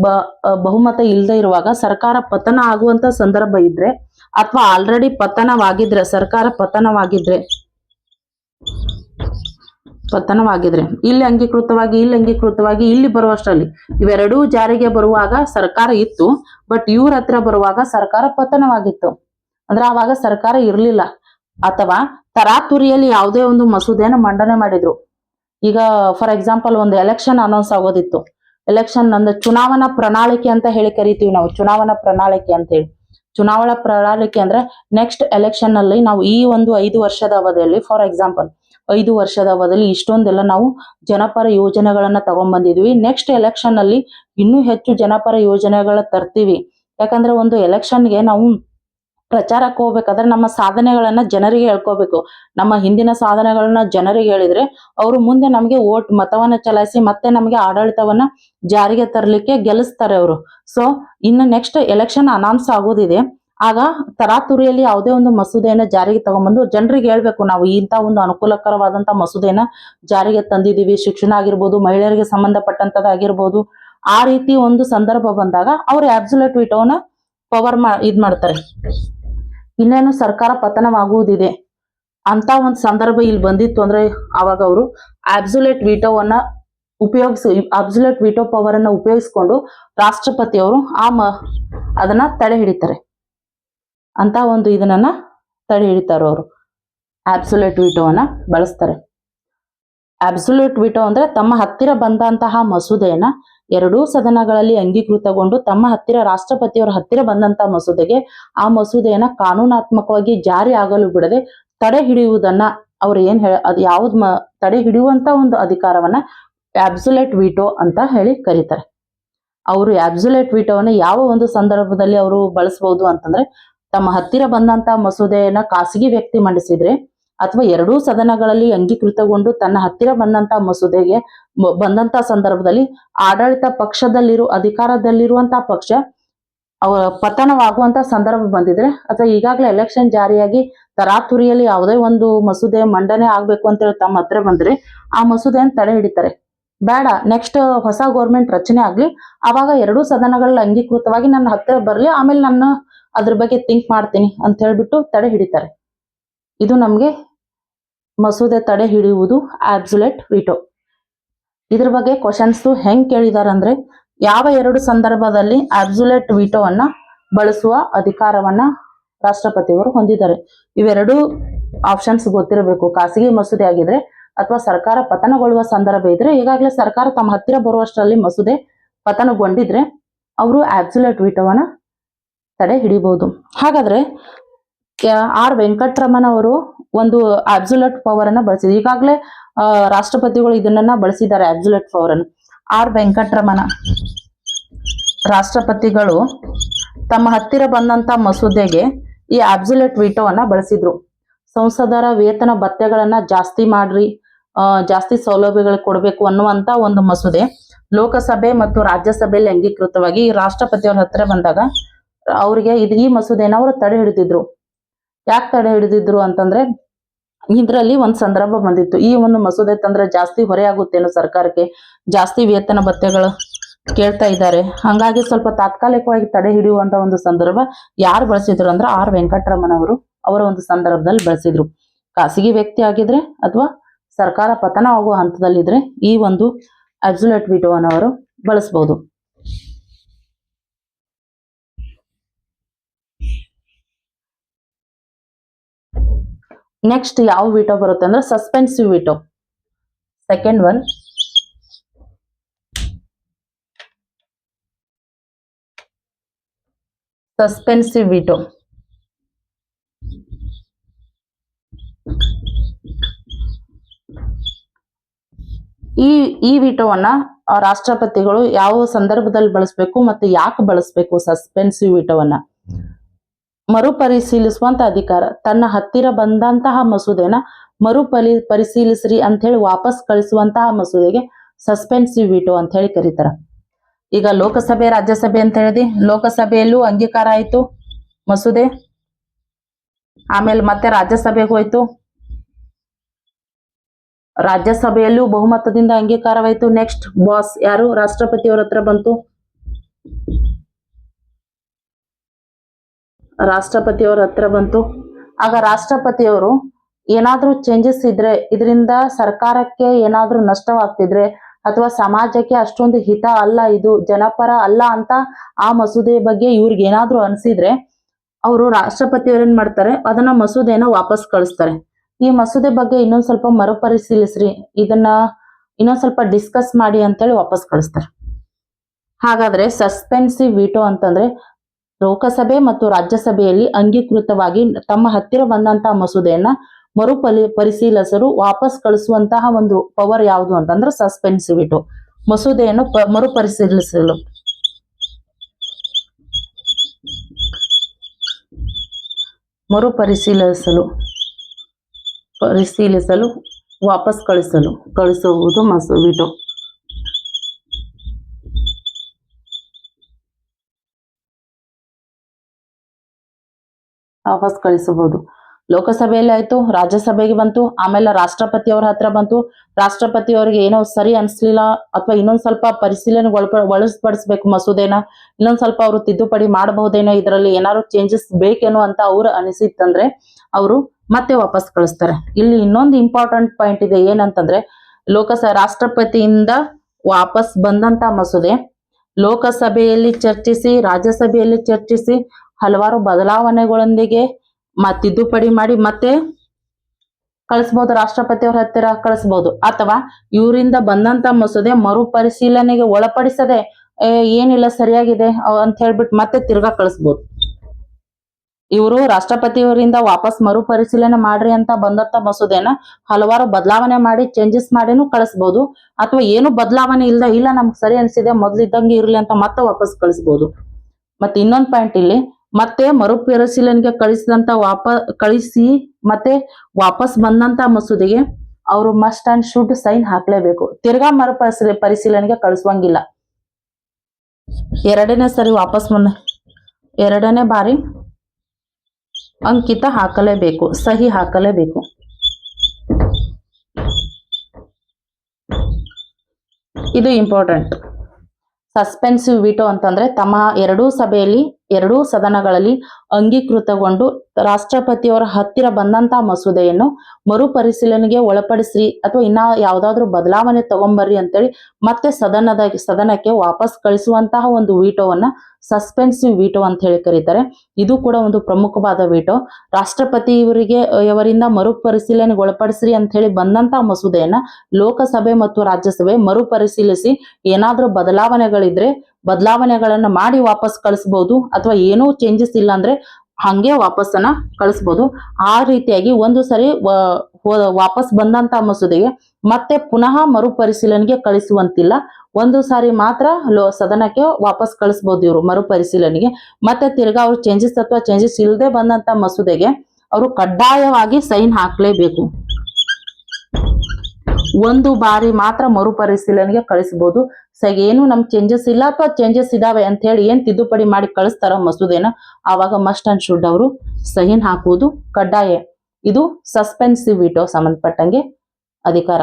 ಬ ಬಹುಮತ ಇಲ್ಲದೆ ಇರುವಾಗ ಸರ್ಕಾರ ಪತನ ಆಗುವಂತ ಸಂದರ್ಭ ಇದ್ರೆ, ಅಥವಾ ಆಲ್ರೆಡಿ ಪತನವಾಗಿದ್ರೆ, ಸರ್ಕಾರ ಪತನವಾಗಿದ್ರೆ ಪತನವಾಗಿದ್ರೆ ಇಲ್ಲಿ ಅಂಗೀಕೃತವಾಗಿ ಇಲ್ಲಿ ಅಂಗೀಕೃತವಾಗಿ, ಇಲ್ಲಿ ಬರುವಷ್ಟರಲ್ಲಿ ಇವೆರಡೂ ಜಾರಿಗೆ ಬರುವಾಗ ಸರ್ಕಾರ ಇತ್ತು ಬಟ್ ಇವ್ರ ಹತ್ರ ಬರುವಾಗ ಸರ್ಕಾರ ಪತನವಾಗಿತ್ತು. ಅಂದ್ರೆ ಆವಾಗ ಸರ್ಕಾರ ಇರಲಿಲ್ಲ. ಅಥವಾ ತರಾತುರಿಯಲ್ಲಿ ಯಾವುದೇ ಒಂದು ಮಸೂದೆಯನ್ನು ಮಂಡನೆ ಮಾಡಿದ್ರು. ಈಗ ಫಾರ್ ಎಕ್ಸಾಂಪಲ್ ಒಂದು ಎಲೆಕ್ಷನ್ ಅನೌನ್ಸ್ ಆಗೋದಿತ್ತು. ಎಲೆಕ್ಷನ್ ಅಂದ್ರೆ ಚುನಾವಣಾ ಪ್ರಣಾಳಿಕೆ ಅಂತ ಹೇಳಿ ಕರಿತೀವಿ ನಾವು, ಚುನಾವಣಾ ಪ್ರಣಾಳಿಕೆ ಅಂತ ಹೇಳಿ. ಚುನಾವಣಾ ಪ್ರಣಾಳಿಕೆ ಅಂದ್ರೆ ನೆಕ್ಸ್ಟ್ ಎಲೆಕ್ಷನ್ ಅಲ್ಲಿ ನಾವು ಈ ಒಂದು ಐದು ವರ್ಷದ ಅವಧಿಯಲ್ಲಿ ಫಾರ್ ಎಕ್ಸಾಂಪಲ್ ಐದು ವರ್ಷದ ಅವಧಿಯಲ್ಲಿ ಇಷ್ಟೊಂದೆಲ್ಲ ನಾವು ಜನಪರ ಯೋಜನೆಗಳನ್ನ ತಗೊಂಡ್ಬಂದಿದ್ವಿ ನೆಕ್ಸ್ಟ್ ಎಲೆಕ್ಷನ್ ಅಲ್ಲಿ ಇನ್ನೂ ಹೆಚ್ಚು ಜನಪರ ಯೋಜನೆಗಳ ತರ್ತೀವಿ. ಯಾಕಂದ್ರೆ ಒಂದು ಎಲೆಕ್ಷನ್ಗೆ ನಾವು ಪ್ರಚಾರಕ್ಕೆ ಹೋಗ್ಬೇಕಾದ್ರೆ ನಮ್ಮ ಸಾಧನೆಗಳನ್ನ ಜನರಿಗೆ ಹೇಳ್ಕೋಬೇಕು. ನಮ್ಮ ಹಿಂದಿನ ಸಾಧನೆಗಳನ್ನ ಜನರಿಗೆ ಹೇಳಿದ್ರೆ ಅವರು ಮುಂದೆ ನಮಗೆ ಓಟ್, ಮತವನ್ನ ಚಲಾಯಿಸಿ ಮತ್ತೆ ನಮಗೆ ಆಡಳಿತವನ್ನ ಜಾರಿಗೆ ತರಲಿಕ್ಕೆ ಗೆಲ್ಲಿಸ್ತಾರೆ ಅವರು. ಸೊ ಇನ್ನು ನೆಕ್ಸ್ಟ್ ಎಲೆಕ್ಷನ್ ಅನೌನ್ಸ್ ಆಗೋದಿದೆ. ಆಗ ತರಾತುರಿಯಲ್ಲಿ ಯಾವುದೇ ಒಂದು ಮಸೂದೆಯನ್ನು ಜಾರಿಗೆ ತಗೊಂಡ್ಬಂದು ಜನರಿಗೆ ಹೇಳ್ಬೇಕು, ನಾವು ಇಂಥ ಒಂದು ಅನುಕೂಲಕರವಾದಂತ ಮಸೂದೆಯನ್ನ ಜಾರಿಗೆ ತಂದಿದ್ದೀವಿ. ಶಿಕ್ಷಣ ಆಗಿರ್ಬೋದು, ಮಹಿಳೆಯರಿಗೆ ಸಂಬಂಧಪಟ್ಟಂಥದ್ದಾಗಿರ್ಬೋದು. ಆ ರೀತಿ ಒಂದು ಸಂದರ್ಭ ಬಂದಾಗ ಅವರು ಆಬ್ಸುಲೇಟ್ ವಿಟೋನ ಪವರ್ ಮಾ ಇದ್ ಮಾಡ್ತಾರೆ. ಇನ್ನೇನು ಸರ್ಕಾರ ಪತನವಾಗುವುದಿದೆ ಅಂತ ಒಂದು ಸಂದರ್ಭ ಇಲ್ಲಿ ಬಂದಿತ್ತು ಅಂದ್ರೆ ಅವಾಗ ಅವರು ಆಬ್ಸುಲೇಟ್ ವಿಟೋವನ್ನ ಉಪಯೋಗಿಸಿ ಅಬ್ಸುಲೆಟ್ ವಿಟೋ ಪವರ್ ಅನ್ನ ಉಪಯೋಗಿಸ್ಕೊಂಡು ರಾಷ್ಟ್ರಪತಿಯವರು ಆ ಮ ಅದನ್ನ ತಡೆ ಹಿಡಿತಾರೆ. ಅಂತ ಒಂದು ಇದನ್ನ ತಡೆ ಹಿಡಿತಾರೆ ಅವರು. ಆಬ್ಸುಲೇಟ್ ವಿಟೋವನ್ನ ಬಳಸ್ತಾರೆ. ಆಬ್ಸುಲೇಟ್ ವಿಟೋ ಅಂದ್ರೆ ತಮ್ಮ ಹತ್ತಿರ ಬಂದಂತಹ ಮಸೂದೆಯನ್ನ ಎರಡೂ ಸದನಗಳಲ್ಲಿ ಅಂಗೀಕೃತಗೊಂಡು ತಮ್ಮ ಹತ್ತಿರ ರಾಷ್ಟ್ರಪತಿಯವರ ಹತ್ತಿರ ಬಂದಂತಹ ಮಸೂದೆಗೆ ಆ ಮಸೂದೆಯನ್ನ ಕಾನೂನಾತ್ಮಕವಾಗಿ ಜಾರಿ ಆಗಲು ಬಿಡದೆ ತಡೆ ಹಿಡಿಯುವುದನ್ನ ಅವ್ರು ಏನ್ ಹೇಳ, ಅದು ಯಾವ್ದು ಮ, ತಡೆ ಹಿಡಿಯುವಂತ ಒಂದು ಅಧಿಕಾರವನ್ನ ಆಬ್ಸುಲೇಟ್ ವಿಟೋ ಅಂತ ಹೇಳಿ ಕರೀತಾರೆ. ಅವರು ಆಬ್ಸುಲೇಟ್ ವಿಟೋವನ್ನ ಯಾವ ಒಂದು ಸಂದರ್ಭದಲ್ಲಿ ಅವರು ಬಳಸಬಹುದು ಅಂತಂದ್ರೆ ತಮ್ಮ ಹತ್ತಿರ ಬಂದಂತ ಮಸೂದೆಯನ್ನ ಖಾಸಗಿ ವ್ಯಕ್ತಿ ಮಂಡಿಸಿದ್ರೆ ಅಥವಾ ಎರಡೂ ಸದನಗಳಲ್ಲಿ ಅಂಗೀಕೃತಗೊಂಡು ತನ್ನ ಹತ್ತಿರ ಬಂದಂತ ಮಸೂದೆಗೆ ಬಂದಂತ ಸಂದರ್ಭದಲ್ಲಿ ಆಡಳಿತ ಪಕ್ಷದಲ್ಲಿರುವ ಅಧಿಕಾರದಲ್ಲಿರುವಂತ ಪಕ್ಷ ಅವ, ಪತನವಾಗುವಂತ ಸಂದರ್ಭ ಬಂದಿದ್ರೆ ಅಥವಾ ಈಗಾಗಲೇ ಎಲೆಕ್ಷನ್ ಜಾರಿಯಾಗಿ ತರಾತುರಿಯಲ್ಲಿ ಯಾವುದೇ ಒಂದು ಮಸೂದೆ ಮಂಡನೆ ಆಗ್ಬೇಕು ಅಂತ ಹೇಳಿ ತಮ್ಮ ಹತ್ರ ಬಂದ್ರೆ ಆ ಮಸೂದೆಯನ್ನು ತಡೆ ಹಿಡಿತಾರೆ. ಬೇಡ ನೆಕ್ಸ್ಟ್ ಹೊಸ ಗೌರ್ಮೆಂಟ್ ರಚನೆ ಆಗ್ಲಿ ಅವಾಗ ಎರಡೂ ಸದನಗಳಲ್ಲಿ ಅಂಗೀಕೃತವಾಗಿ ನನ್ನ ಹತ್ತಿರ ಬರ್ಲಿ, ಆಮೇಲೆ ನಾನು ಅದ್ರ ಬಗ್ಗೆ ಥಿಂಕ್ ಮಾಡ್ತೀನಿ ಅಂತ ಹೇಳ್ಬಿಟ್ಟು ತಡೆ ಹಿಡಿತಾರೆ. ಇದು ನಮ್ಗೆ ಮಸೂದೆ ತಡೆ ಹಿಡಿಯುವುದು ಆಬ್ಸುಲೆಟ್ ವಿಟೋ ಇದ್ರ ಬಗ್ಗೆ ಕ್ವಶನ್ಸ್ ಹೆಂಗ್ ಕೇಳಿದಾರೆ ಅಂದ್ರೆ ಯಾವ ಎರಡು ಸಂದರ್ಭದಲ್ಲಿ ಆಬ್ಸುಲೆಟ್ ವಿಟೋವನ್ನ ಬಳಸುವ ಅಧಿಕಾರವನ್ನ ರಾಷ್ಟ್ರಪತಿಯವರು ಹೊಂದಿದ್ದಾರೆ. ಇವೆರಡು ಆಪ್ಷನ್ಸ್ ಗೊತ್ತಿರಬೇಕು. ಖಾಸಗಿ ಮಸೂದೆ ಆಗಿದ್ರೆ ಅಥವಾ ಸರ್ಕಾರ ಪತನಗೊಳ್ಳುವ ಸಂದರ್ಭ ಇದ್ರೆ ಈಗಾಗಲೇ ಸರ್ಕಾರ ತಮ್ಮ ಹತ್ತಿರ ಬರುವಷ್ಟರಲ್ಲಿ ಮಸೂದೆ ಪತನಗೊಂಡಿದ್ರೆ ಅವರು ಆಬ್ಸುಲೆಟ್ ವಿಟೋವನ್ನ ತಡೆ ಹಿಡಿಬಹುದು ಹಾಗಾದ್ರೆ ಆರ್ ವೆಂಕಟರಮಣ ಅವರು ಒಂದು ಅಬ್ಸುಲೆಟ್ ಪವರ್ ಅನ್ನ ಬಳಸಿದ್ರು. ಈಗಾಗಲೇ ರಾಷ್ಟ್ರಪತಿಗಳು ಇದನ್ನ ಬಳಸಿದ್ದಾರೆ ಅಬ್ಸುಲೆಟ್ ಪವರ್ ಅನ್ನು. ಆರ್ ವೆಂಕಟರಮಣ ರಾಷ್ಟ್ರಪತಿಗಳು ತಮ್ಮ ಹತ್ತಿರ ಬಂದಂತ ಮಸೂದೆಗೆ ಈ ಅಬ್ಸುಲೆಟ್ ವಿಟೋವನ್ನ ಬಳಸಿದ್ರು. ಸಂಸದರ ವೇತನ ಭತ್ಯೆಗಳನ್ನ ಜಾಸ್ತಿ ಮಾಡ್ರಿ ಜಾಸ್ತಿ ಸೌಲಭ್ಯಗಳು ಕೊಡಬೇಕು ಅನ್ನುವಂತ ಒಂದು ಮಸೂದೆ ಲೋಕಸಭೆ ಮತ್ತು ರಾಜ್ಯಸಭೆಯಲ್ಲಿ ಅಂಗೀಕೃತವಾಗಿ ರಾಷ್ಟ್ರಪತಿಯವ್ರ ಹತ್ತಿರ ಬಂದಾಗ ಅವರಿಗೆ ಇದು ಈ ಮಸೂದೆನ ಅವರು ತಡೆ ಹಿಡಿದಿದ್ರು. ಯಾಕೆ ತಡೆ ಹಿಡಿದಿದ್ರು ಅಂತಂದ್ರೆ ಇದರಲ್ಲಿ ಒಂದು ಸಂದರ್ಭ ಬಂದಿತ್ತು. ಈ ಒಂದು ಮಸೂದೆ ತಂದ್ರೆ ಜಾಸ್ತಿ ಹೊರೆ ಆಗುತ್ತೇನೋ ಸರ್ಕಾರಕ್ಕೆ? ಜಾಸ್ತಿ ವೇತನ ಭತ್ಯೆಗಳು ಕೇಳ್ತಾ ಇದ್ದಾರೆ. ಹಂಗಾಗಿ ಸ್ವಲ್ಪ ತಾತ್ಕಾಲಿಕವಾಗಿ ತಡೆ ಹಿಡಿಯುವಂತ ಒಂದು ಸಂದರ್ಭ ಯಾರು ಬಳಸಿದ್ರು ಅಂದ್ರೆ ಆರ್ ವೆಂಕಟರಮಣ ಅವರು ಅವರ ಒಂದು ಸಂದರ್ಭದಲ್ಲಿ ಬಳಸಿದ್ರು. ಖಾಸಗಿ ವ್ಯಕ್ತಿ ಆಗಿದ್ರೆ ಅಥವಾ ಸರ್ಕಾರ ಪತನ ಆಗುವ ಹಂತದಲ್ಲಿದ್ರೆ ಈ ಒಂದು ಅಬ್ಸುಲೇಟ್ ವಿಟೋವನ್ನು ಅವರು ಬಳಸಬಹುದು ನೆಕ್ಸ್ಟ್ ಯಾವ ವಿಟೋ ಬರುತ್ತೆ ಅಂದ್ರೆ suspensive veto second one suspensive veto ಈ ಈ ವಿಟೋವನ್ನ ರಾಷ್ಟ್ರಪತಿಗಳು ಯಾವ ಸಂದರ್ಭದಲ್ಲಿ ಬಳಸಬೇಕು ಮತ್ತೆ ಯಾಕೆ ಬಳಸಬೇಕು ಸಸ್ಪೆನ್ಸಿವ್ ವಿಟೋವನ್ನ ಮರುಪರಿಶೀಲಿಸುವಂತ ಅಧಿಕಾರ. ತನ್ನ ಹತ್ತಿರ ಬಂದಂತಹ ಮಸೂದೆನ ಮರುಪರಿ ಪರಿಶೀಲಿಸ್ರಿ ಅಂತ ಹೇಳಿ ವಾಪಸ್ ಕಳಿಸುವಂತಹ ಮಸೂದೆಗೆ ಸಸ್ಪೆನ್ಸಿವ್ ವಿಟೋ ಅಂತ ಹೇಳಿ ಕರೀತಾರ. ಈಗ ಲೋಕಸಭೆ, ರಾಜ್ಯಸಭೆ ಅಂತ ಹೇಳಿದಿ. ಲೋಕಸಭೆಯಲ್ಲೂ ಅಂಗೀಕಾರ ಆಯ್ತು ಮಸೂದೆ. ಆಮೇಲೆ ಮತ್ತೆ ರಾಜ್ಯಸಭೆಗೆ ಹೋಯ್ತು. ರಾಜ್ಯಸಭೆಯಲ್ಲೂ ಬಹುಮತದಿಂದ ಅಂಗೀಕಾರವಾಯ್ತು. ನೆಕ್ಸ್ಟ್ ಬಾಸ್ ಯಾರು? ರಾಷ್ಟ್ರಪತಿಯವರ ಹತ್ರ ಬಂತು. ರಾಷ್ಟ್ರಪತಿಯವರ ಹತ್ರ ಬಂತು. ಆಗ ರಾಷ್ಟ್ರಪತಿಯವರು ಏನಾದರೂ ಚೇಂಜಸ್ ಇದ್ರೆ, ಇದರಿಂದ ಸರ್ಕಾರಕ್ಕೆ ಏನಾದರೂ ನಷ್ಟವಾಗ್ತಿದ್ರೆ ಅಥವಾ ಸಮಾಜಕ್ಕೆ ಅಷ್ಟೊಂದು ಹಿತ ಅಲ್ಲ, ಇದು ಜನಪರ ಅಲ್ಲ ಅಂತ ಆ ಮಸೂದೆ ಬಗ್ಗೆ ಇವ್ರಿಗೆ ಏನಾದರೂ ಅನ್ಸಿದ್ರೆ ಅವರು ರಾಷ್ಟ್ರಪತಿಯವ್ರು ಏನ್ ಮಾಡ್ತಾರೆ, ಅದನ್ನ ಮಸೂದೆನ ವಾಪಸ್ ಕಳಿಸ್ತಾರೆ. ಈ ಮಸೂದೆ ಬಗ್ಗೆ ಇನ್ನೊಂದ್ ಸ್ವಲ್ಪ ಮರುಪರಿಶೀಲಿಸ್ರಿ, ಇದನ್ನ ಇನ್ನೊಂದ್ ಸ್ವಲ್ಪ ಡಿಸ್ಕಸ್ ಮಾಡಿ ಅಂತೇಳಿ ವಾಪಸ್ ಕಳಿಸ್ತಾರೆ. ಹಾಗಾದ್ರೆ ಸಸ್ಪೆನ್ಸಿವ್ ವಿಟೋ ಅಂತಂದ್ರೆ ಲೋಕಸಭೆ ಮತ್ತು ರಾಜ್ಯಸಭೆಯಲ್ಲಿ ಅಂಗೀಕೃತವಾಗಿ ತಮ್ಮ ಹತ್ತಿರ ಬಂದಂತಹ ಮಸೂದೆಯನ್ನ ಮರುಪರಿ ಪರಿಶೀಲಿಸಲು ವಾಪಸ್ ಕಳಿಸುವಂತಹ ಒಂದು ಪವರ್ ಯಾವುದು ಅಂತಂದ್ರೆ ಸಸ್ಪೆನ್ಸಿವಿಟು ವಿಟೋ ಮಸೂದೆಯನ್ನು ಮರುಪರಿಶೀಲಿಸಲು. ಮರುಪರಿಶೀಲಿಸಲು, ಪರಿಶೀಲಿಸಲು ವಾಪಸ್ ಕಳಿಸಲು, ಕಳಿಸುವುದು ಮಸು ವಾಪಸ್ ಕಳಿಸಬಹುದು. ಲೋಕಸಭೆಯಲ್ಲಿ ಆಯ್ತು, ರಾಜ್ಯಸಭೆಗೆ ಬಂತು, ಆಮೇಲೆ ರಾಷ್ಟ್ರಪತಿಯವರ ಹತ್ರ ಬಂತು. ರಾಷ್ಟ್ರಪತಿಯವರಿಗೆ ಏನೋ ಸರಿ ಅನ್ಸ್ಲಿಲ್ಲ, ಅಥವಾ ಇನ್ನೊಂದ್ ಸ್ವಲ್ಪ ಪರಿಶೀಲನೆ ಒಳಪ ಒಳಪಡಿಸ್ಬೇಕು ಮಸೂದೆನ. ಇನ್ನೊಂದ್ ಸ್ವಲ್ಪ ಅವರು ತಿದ್ದುಪಡಿ ಮಾಡಬಹುದೇನೋ ಇದರಲ್ಲಿ ಏನಾದ್ರು ಚೇಂಜಸ್ ಬೇಕೇನೋ ಅಂತ ಅವ್ರು ಅನಿಸಿತ್ತಂದ್ರೆ, ಅವರು ಮತ್ತೆ ವಾಪಸ್ ಕಳಿಸ್ತಾರೆ. ಇಲ್ಲಿ ಇನ್ನೊಂದು ಇಂಪಾರ್ಟೆಂಟ್ ಪಾಯಿಂಟ್ ಇದೆ ಏನಂತಂದ್ರೆ, ಲೋಕಸ, ರಾಷ್ಟ್ರಪತಿಯಿಂದ ವಾಪಸ್ ಬಂದಂತ ಮಸೂದೆ, ಲೋಕಸಭೆಯಲ್ಲಿ ಚರ್ಚಿಸಿ, ರಾಜ್ಯಸಭೆಯಲ್ಲಿ ಚರ್ಚಿಸಿ ಹಲವಾರು ಬದಲಾವಣೆಗಳೊಂದಿಗೆ ತಿದ್ದುಪಡಿ ಮಾಡಿ ಮತ್ತೆ ಕಳಿಸ್ಬೋದು, ರಾಷ್ಟ್ರಪತಿಯವ್ರ ಹತ್ತಿರ ಕಳಿಸ್ಬೋದು. ಅಥವಾ ಇವರಿಂದ ಬಂದಂತ ಮಸೂದೆ ಮರುಪರಿಶೀಲನೆಗೆ ಒಳಪಡಿಸದೆ ಏನಿಲ್ಲ, ಸರಿಯಾಗಿದೆ ಅಂತ ಹೇಳ್ಬಿಟ್ಟು ಮತ್ತೆ ತಿರ್ಗಾ ಕಳಿಸ್ಬೋದು. ಇವರು ರಾಷ್ಟ್ರಪತಿಯವರಿಂದ ವಾಪಸ್ ಮರುಪರಿಶೀಲನೆ ಮಾಡ್ರಿ ಅಂತ ಬಂದಂತ ಮಸೂದೆನ ಹಲವಾರು ಬದಲಾವಣೆ ಮಾಡಿ ಚೇಂಜಸ್ ಮಾಡಿನೂ ಕಳಿಸ್ಬೋದು. ಅಥವಾ ಏನು ಬದಲಾವಣೆ ಇಲ್ಲ ಇಲ್ಲ, ನಮ್ಗೆ ಸರಿ ಅನಿಸಿದೆ ಮೊದ್ಲಿದ್ದಂಗೆ ಇರ್ಲಿ ಅಂತ ಮತ್ತೆ ವಾಪಸ್ ಕಳಿಸ್ಬೋದು. ಮತ್ತೆ ಇನ್ನೊಂದು ಪಾಯಿಂಟ್ ಇಲ್ಲಿ ಮತ್ತೆ ಮರುಪರಿಶೀಲನೆಗೆ ಕಳಿಸಿದಂತ ವಾಪ, ಕಳಿಸಿ ಮತ್ತೆ ವಾಪಸ್ ಬಂದಂತ ಮಸೂದೆಗೆ ಅವರು ಮಸ್ಟ್ ಅಂಡ್ ಶುಡ್ ಸೈನ್ ಹಾಕ್ಲೇಬೇಕು. ತಿರ್ಗಾ ಮರು ಪರಿಶೀಲನೆಗೆ ಕಳಿಸುವಂಗಿಲ್ಲ. ಎರಡನೇ ಸರಿ ವಾಪಸ್ ಬಂದ, ಎರಡನೇ ಬಾರಿ ಅಂಕಿತ ಹಾಕಲೇಬೇಕು, ಸಹಿ ಹಾಕಲೇಬೇಕು. ಇದು ಇಂಪಾರ್ಟೆಂಟ್ ಸಸ್ಪೆನ್ಸಿವ್ ವಿಟೋ ಅಂತಂದ್ರೆ ತಮ್ಮ ಎರಡೂ ಸಭೆಯಲ್ಲಿ ಎರಡೂ ಸದನಗಳಲ್ಲಿ ಅಂಗೀಕೃತಗೊಂಡು ರಾಷ್ಟ್ರಪತಿಯವರ ಹತ್ತಿರ ಬಂದಂತಹ ಮಸೂದೆಯನ್ನು ಮರುಪರಿಶೀಲನೆಗೆ ಒಳಪಡಿಸ್ರಿ ಅಥವಾ ಇನ್ನ ಯಾವ್ದಾದ್ರು ಬದಲಾವಣೆ ತಗೊಂಬರ್ರಿ ಅಂತೇಳಿ ಮತ್ತೆ ಸದನದ ಸದನಕ್ಕೆ ವಾಪಸ್ ಕಳಿಸುವಂತಹ ಒಂದು ವೀಟೋವನ್ನ ಸಸ್ಪೆನ್ಸಿವ್ ವೀಟೋ ಅಂತ ಹೇಳಿ ಕರೀತಾರೆ. ಇದು ಕೂಡ ಒಂದು ಪ್ರಮುಖವಾದ ವೀಟೋ. ರಾಷ್ಟ್ರಪತಿ ಇವರಿಗೆ ಇವರಿಂದ ಮರುಪರಿಶೀಲನೆಗೆ ಒಳಪಡಿಸ್ರಿ ಅಂತ ಹೇಳಿ ಬಂದಂತಹ ಮಸೂದೆಯನ್ನ ಲೋಕಸಭೆ ಮತ್ತು ರಾಜ್ಯಸಭೆ ಮರುಪರಿಶೀಲಿಸಿ ಏನಾದರೂ ಬದಲಾವಣೆಗಳಿದ್ರೆ ಬದಲಾವಣೆಗಳನ್ನ ಮಾಡಿ ವಾಪಸ್ ಕಳಿಸ್ಬೋದು ಅಥವಾ ಏನೂ ಚೇಂಜಸ್ ಇಲ್ಲ ಅಂದ್ರೆ ಹಂಗೆ ವಾಪಸ್ಸನ್ನ ಕಳಿಸ್ಬೋದು. ಆ ರೀತಿಯಾಗಿ ಒಂದು ಸರಿ ವಾಪಸ್ ಬಂದಂತ ಮಸೂದೆಗೆ ಮತ್ತೆ ಪುನಃ ಮರುಪರಿಶೀಲನೆಗೆ ಕಳಿಸುವಂತಿಲ್ಲ. ಒಂದು ಸಾರಿ ಮಾತ್ರ ಲೋ, ಸದನಕ್ಕೆ ವಾಪಸ್ ಕಳಿಸ್ಬೋದು ಇವರು ಮರುಪರಿಶೀಲನೆಗೆ. ಮತ್ತೆ ತಿರ್ಗಾ ಅವ್ರು ಚೇಂಜಸ್ ಅಥವಾ ಚೇಂಜಸ್ ಇಲ್ಲದೆ ಬಂದಂತ ಮಸೂದೆಗೆ ಅವರು ಕಡ್ಡಾಯವಾಗಿ ಸೈನ್ ಹಾಕ್ಲೇಬೇಕು. ಒಂದು ಬಾರಿ ಮಾತ್ರ ಮರುಪರಿಶೀಲನೆಗೆ ಕಳಿಸಬಹುದು ಸೊ ಏನು ನಮ್ ಚೇಂಜಸ್ ಇಲ್ಲ ಅಥವಾ ಚೇಂಜಸ್ ಇದಾವೆ ಅಂತ ಹೇಳಿ ಏನ್ ತಿದ್ದುಪಡಿ ಮಾಡಿ ಕಳಿಸ್ತಾರ ಮಸೂದೆನ ಆವಾಗ ಮಸ್ಟ್ ಅಂಡ್ ಶುಡ್ ಅವರು ಸಹಿನ್ ಹಾಕುವುದು ಕಡ್ಡಾಯ. ಇದು ಸಸ್ಪೆನ್ಸಿವ್ ವಿಟೋ ಸಂಬಂಧಪಟ್ಟಂಗೆ ಅಧಿಕಾರ.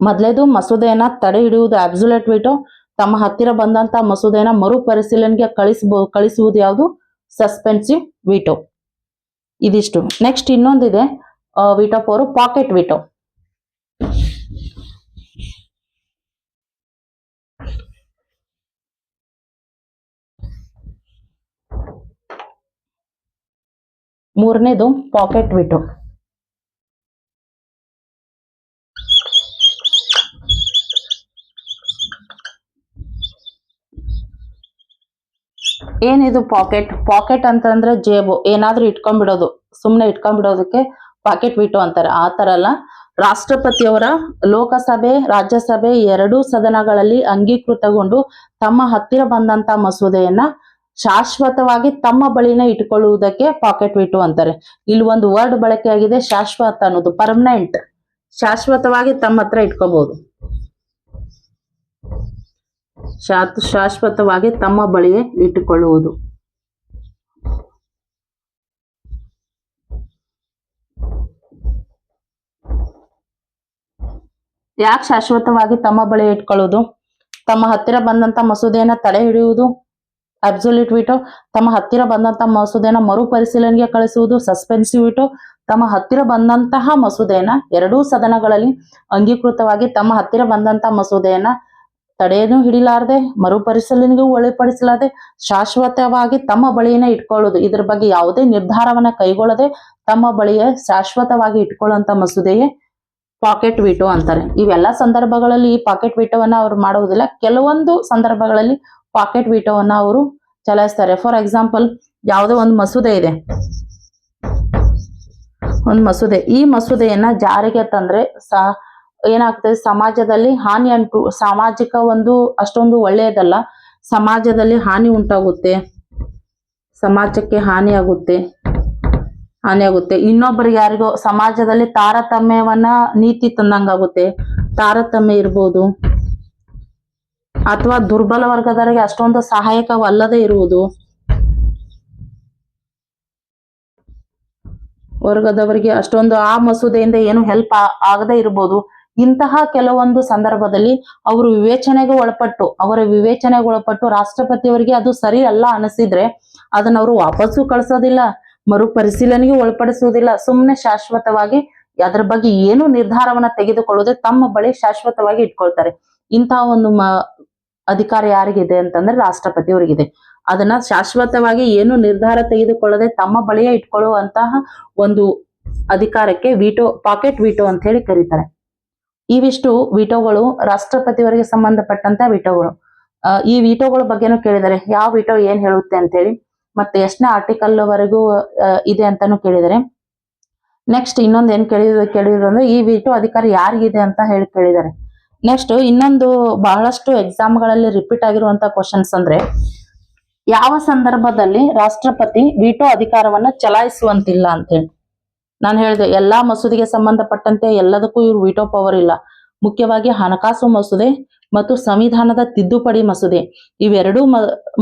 ಮೊದಲೇದು ಮಸೂದೆಯನ್ನ ತಡೆ ಹಿಡಿಯುವುದು ಅಬ್ಸುಲೆಟ್ ವಿಟೋ ತಮ್ಮ ಹತ್ತಿರ ಬಂದಂತ ಮಸೂದೆಯನ್ನ ಮರುಪರಿಶೀಲನೆಗೆ ಕಳಿಸಬಹುದು ಕಳಿಸುವುದು ಯಾವುದು? ಸಸ್ಪೆನ್ಸಿವ್ ವಿಟೋ ಇದಿಷ್ಟು. ನೆಕ್ಸ್ಟ್ ಇನ್ನೊಂದಿದೆ ವಿಟೋ ಪೋರು ಪಾಕೆಟ್ ವಿಟೋ ಮೂರನೇದು ಪಾಕೆಟ್ ವಿಟೋ. ಏನಿದು ಪಾಕೆಟ್ ಪಾಕೆಟ್ ಅಂತಂದ್ರೆ ಜೇಬು. ಏನಾದ್ರೂ ಇಟ್ಕೊಂಡ್ಬಿಡೋದು. ಸುಮ್ನೆ ಇಟ್ಕೊಂಡ್ಬಿಡೋದಕ್ಕೆ ಪಾಕೆಟ್ ವಿಟೋ ಅಂತಾರೆ. ಆ ತರ ಅಲ್ಲ. ರಾಷ್ಟ್ರಪತಿಯವರ ಲೋಕಸಭೆ, ರಾಜ್ಯಸಭೆ ಎರಡೂ ಸದನಗಳಲ್ಲಿ ಅಂಗೀಕೃತಗೊಂಡು ತಮ್ಮ ಹತ್ತಿರ ಬಂದಂತ ಮಸೂದೆಯನ್ನ ಶಾಶ್ವತವಾಗಿ ತಮ್ಮ ಬಳಿನ ಇಟ್ಕೊಳ್ಳುವುದಕ್ಕೆ ಪಾಕೆಟ್ ವಿಟು ಅಂತಾರೆ. ಇಲ್ಲಿ ಒಂದು ವರ್ಡ್ ಬಳಕೆ ಆಗಿದೆ ಶಾಶ್ವತ ಅನ್ನೋದು ಪರ್ಮನೆಂಟ್ ಶಾಶ್ವತವಾಗಿ ತಮ್ಮ ಹತ್ರ ಇಟ್ಕೋಬಹುದು ಶಾಶ್ವತವಾಗಿ ತಮ್ಮ ಬಳಿಯೇ ಇಟ್ಟುಕೊಳ್ಳುವುದು ಯಾಕೆ ಶಾಶ್ವತವಾಗಿ ತಮ್ಮ ಬಳಿ ಇಟ್ಕೊಳ್ಳೋದು? ತಮ್ಮ ಹತ್ತಿರ ಬಂದಂತ ಮಸೂದೆಯನ್ನ ತಡೆ ಹಿಡಿಯುವುದು? ಅಬ್ಸೊಲ್ಯೂಟ್ ವಿಟೋ ತಮ್ಮ ಹತ್ತಿರ ಬಂದಂತ ಮಸೂದೆನ ಮರುಪರಿಶೀಲನೆಗೆ ಕಳಿಸುವುದು ಸಸ್ಪೆನ್ಸಿವ್ ವಿಟೋ ತಮ್ಮ ಹತ್ತಿರ ಬಂದಂತಹ ಮಸೂದೆಯನ್ನ ಎರಡೂ ಸದನಗಳಲ್ಲಿ ಅಂಗೀಕೃತವಾಗಿ ತಮ್ಮ ಹತ್ತಿರ ಬಂದಂತ ಮಸೂದೆಯನ್ನ ತಡೆಯನ್ನು ಹಿಡಿಲಾರದೆ ಮರುಪರಿಶೀಲನೆಗೂ ಒಳಪಡಿಸಲಾರದೆ ಶಾಶ್ವತವಾಗಿ ತಮ್ಮ ಬಳಿಯನ್ನ ಇಟ್ಕೊಳ್ಳೋದು. ಇದ್ರ ಬಗ್ಗೆ ಯಾವುದೇ ನಿರ್ಧಾರವನ್ನ ಕೈಗೊಳ್ಳದೆ ತಮ್ಮ ಬಳಿಯೇ ಶಾಶ್ವತವಾಗಿ ಇಟ್ಕೊಳ್ಳುವಂತ ಮಸೂದೆಯೇ ಪಾಕೆಟ್ ವಿಟೋ ಅಂತಾರೆ. ಇವೆಲ್ಲ ಸಂದರ್ಭಗಳಲ್ಲಿ ಈ ಪಾಕೆಟ್ ವಿಟೋವನ್ನ ಅವ್ರು ಮಾಡುವುದಿಲ್ಲ ಕೆಲವೊಂದು ಸಂದರ್ಭಗಳಲ್ಲಿ ಪಾಕೆಟ್ ವೀಟೋವನ್ನು ಅವರು ಚಲಾಯಿಸ್ತಾರೆ. ಫಾರ್ ಎಕ್ಸಾಂಪಲ್ ಯಾವುದೋ ಒಂದು ಮಸೂದೆ ಇದೆ. ಒಂದು ಮಸೂದೆ. ಈ ಮಸೂದೆಯನ್ನ ಜಾರಿಗೆ ತಂದ್ರೆ ಸ ಏನಾಗ್ತದೆ? ಸಮಾಜದಲ್ಲಿ ಹಾನಿ ಅಂಟು ಸಾಮಾಜಿಕ ಒಂದು ಅಷ್ಟೊಂದು ಒಳ್ಳೆಯದಲ್ಲ. ಸಮಾಜದಲ್ಲಿ ಹಾನಿ ಉಂಟಾಗುತ್ತೆ. ಸಮಾಜಕ್ಕೆ ಹಾನಿಯಾಗುತ್ತೆ. ಹಾನಿಯಾಗುತ್ತೆ. ಇನ್ನೊಬ್ಬರಿಗೆ ಯಾರಿಗೋ ಸಮಾಜದಲ್ಲಿ ತಾರತಮ್ಯವನ್ನ ನೀತಿ ತಂದಂಗಾಗುತ್ತೆ. ತಾರತಮ್ಯ ಇರ್ಬೋದು. ಅಥವಾ ದುರ್ಬಲ ವರ್ಗದವರಿಗೆ ಅಷ್ಟೊಂದು ಸಹಾಯಕವಲ್ಲದೆ ಇರುವುದು. ವರ್ಗದವರಿಗೆ ಅಷ್ಟೊಂದು ಆ ಮಸೂದೆಯಿಂದ ಏನು ಹೆಲ್ಪ್ ಆಗದೆ ಇರಬಹುದು ಇಂತಹ ಕೆಲವೊಂದು ಸಂದರ್ಭದಲ್ಲಿ ಅವರು ವಿವೇಚನೆಗೆ ಒಳಪಟ್ಟು, ಅವರ ವಿವೇಚನೆಗೆ ಒಳಪಟ್ಟು ರಾಷ್ಟ್ರಪತಿಯವರಿಗೆ ಅದು ಸರಿ ಅಲ್ಲ ಅನಿಸಿದ್ರೆ ಅದನ್ನ ಅವರು ವಾಪಸ್ಸು ಕಳಿಸೋದಿಲ್ಲ. ಮರುಪರಿಶೀಲನೆಗೆ ಒಳಪಡಿಸುವುದಿಲ್ಲ. ಸುಮ್ಮನೆ ಶಾಶ್ವತವಾಗಿ ಅದರ ಬಗ್ಗೆ ಏನು ನಿರ್ಧಾರವನ್ನ ತೆಗೆದುಕೊಳ್ಳದೆ ತಮ್ಮ ಬಳಿ ಶಾಶ್ವತವಾಗಿ ಇಟ್ಕೊಳ್ತಾರೆ. ಇಂತಹ ಒಂದು ಮ, ಅಧಿಕಾರ ಯಾರಿಗಿದೆ ಅಂತಂದ್ರೆ ರಾಷ್ಟ್ರಪತಿ ರಾಷ್ಟ್ರಪತಿಯವರಿಗಿದೆ ಅದನ್ನ ಶಾಶ್ವತವಾಗಿ ಏನು ನಿರ್ಧಾರ ತೆಗೆದುಕೊಳ್ಳದೆ ತಮ್ಮ ಬಳಿಯೇ ಇಟ್ಕೊಳ್ಳುವಂತಹ ಒಂದು ಅಧಿಕಾರಕ್ಕೆ ವಿಟೋ, ಪಾಕೆಟ್ ವಿಟೋ ಅಂತ ಹೇಳಿ ಕರೀತಾರೆ. ಇವಿಷ್ಟು ವಿಟೋಗಳು ರಾಷ್ಟ್ರಪತಿಯವರಿಗೆ ಸಂಬಂಧಪಟ್ಟಂತ ವಿಟೋಗಳು. ಈ ವಿಟೋಗಳ ಬಗ್ಗೆನೂ ಕೇಳಿದ್ದಾರೆ ಯಾವ ವಿಟೋ ಏನ್ ಹೇಳುತ್ತೆ ಅಂತೇಳಿ ಮತ್ತೆ ಎಷ್ಟನೇ ಆರ್ಟಿಕಲ್ ವರೆಗೂ ಇದೆ ಅಂತಾನು ಕೇಳಿದರೆ. ನೆಕ್ಸ್ಟ್ ಇನ್ನೊಂದು ಏನ್ ಕೇಳಿದ್ರು ಕೇಳಿದ್ರು ಅಂದ್ರೆ ಈ ವಿಟೋ ಅಧಿಕಾರ ಯಾರಿಗಿದೆ ಅಂತ ಹೇಳಿ ಕೇಳಿದ್ದಾರೆ ನೆಕ್ಸ್ಟ್ ಇನ್ನೊಂದು ಬಹಳಷ್ಟು ಎಕ್ಸಾಮ್ಗಳಲ್ಲಿ ರಿಪೀಟ್ ಆಗಿರುವಂತ ಕ್ವಶನ್ಸ್ ಅಂದ್ರೆ, ಯಾವ ಸಂದರ್ಭದಲ್ಲಿ ರಾಷ್ಟ್ರಪತಿ ವಿಟೋ ಅಧಿಕಾರವನ್ನ ಚಲಾಯಿಸುವಂತಿಲ್ಲ ಅಂತ ಹೇಳಿ. ನಾನು ಹೇಳಿದೆ, ಎಲ್ಲಾ ಮಸೂದೆಗೆ ಸಂಬಂಧಪಟ್ಟಂತೆ ಎಲ್ಲದಕ್ಕೂ ಇವ್ರು ವಿಟೋ ಪವರ್ ಇಲ್ಲ. ಮುಖ್ಯವಾಗಿ ಹಣಕಾಸು ಮಸೂದೆ ಮತ್ತು ಸಂವಿಧಾನದ ತಿದ್ದುಪಡಿ ಮಸೂದೆ. ಇವೆರಡೂ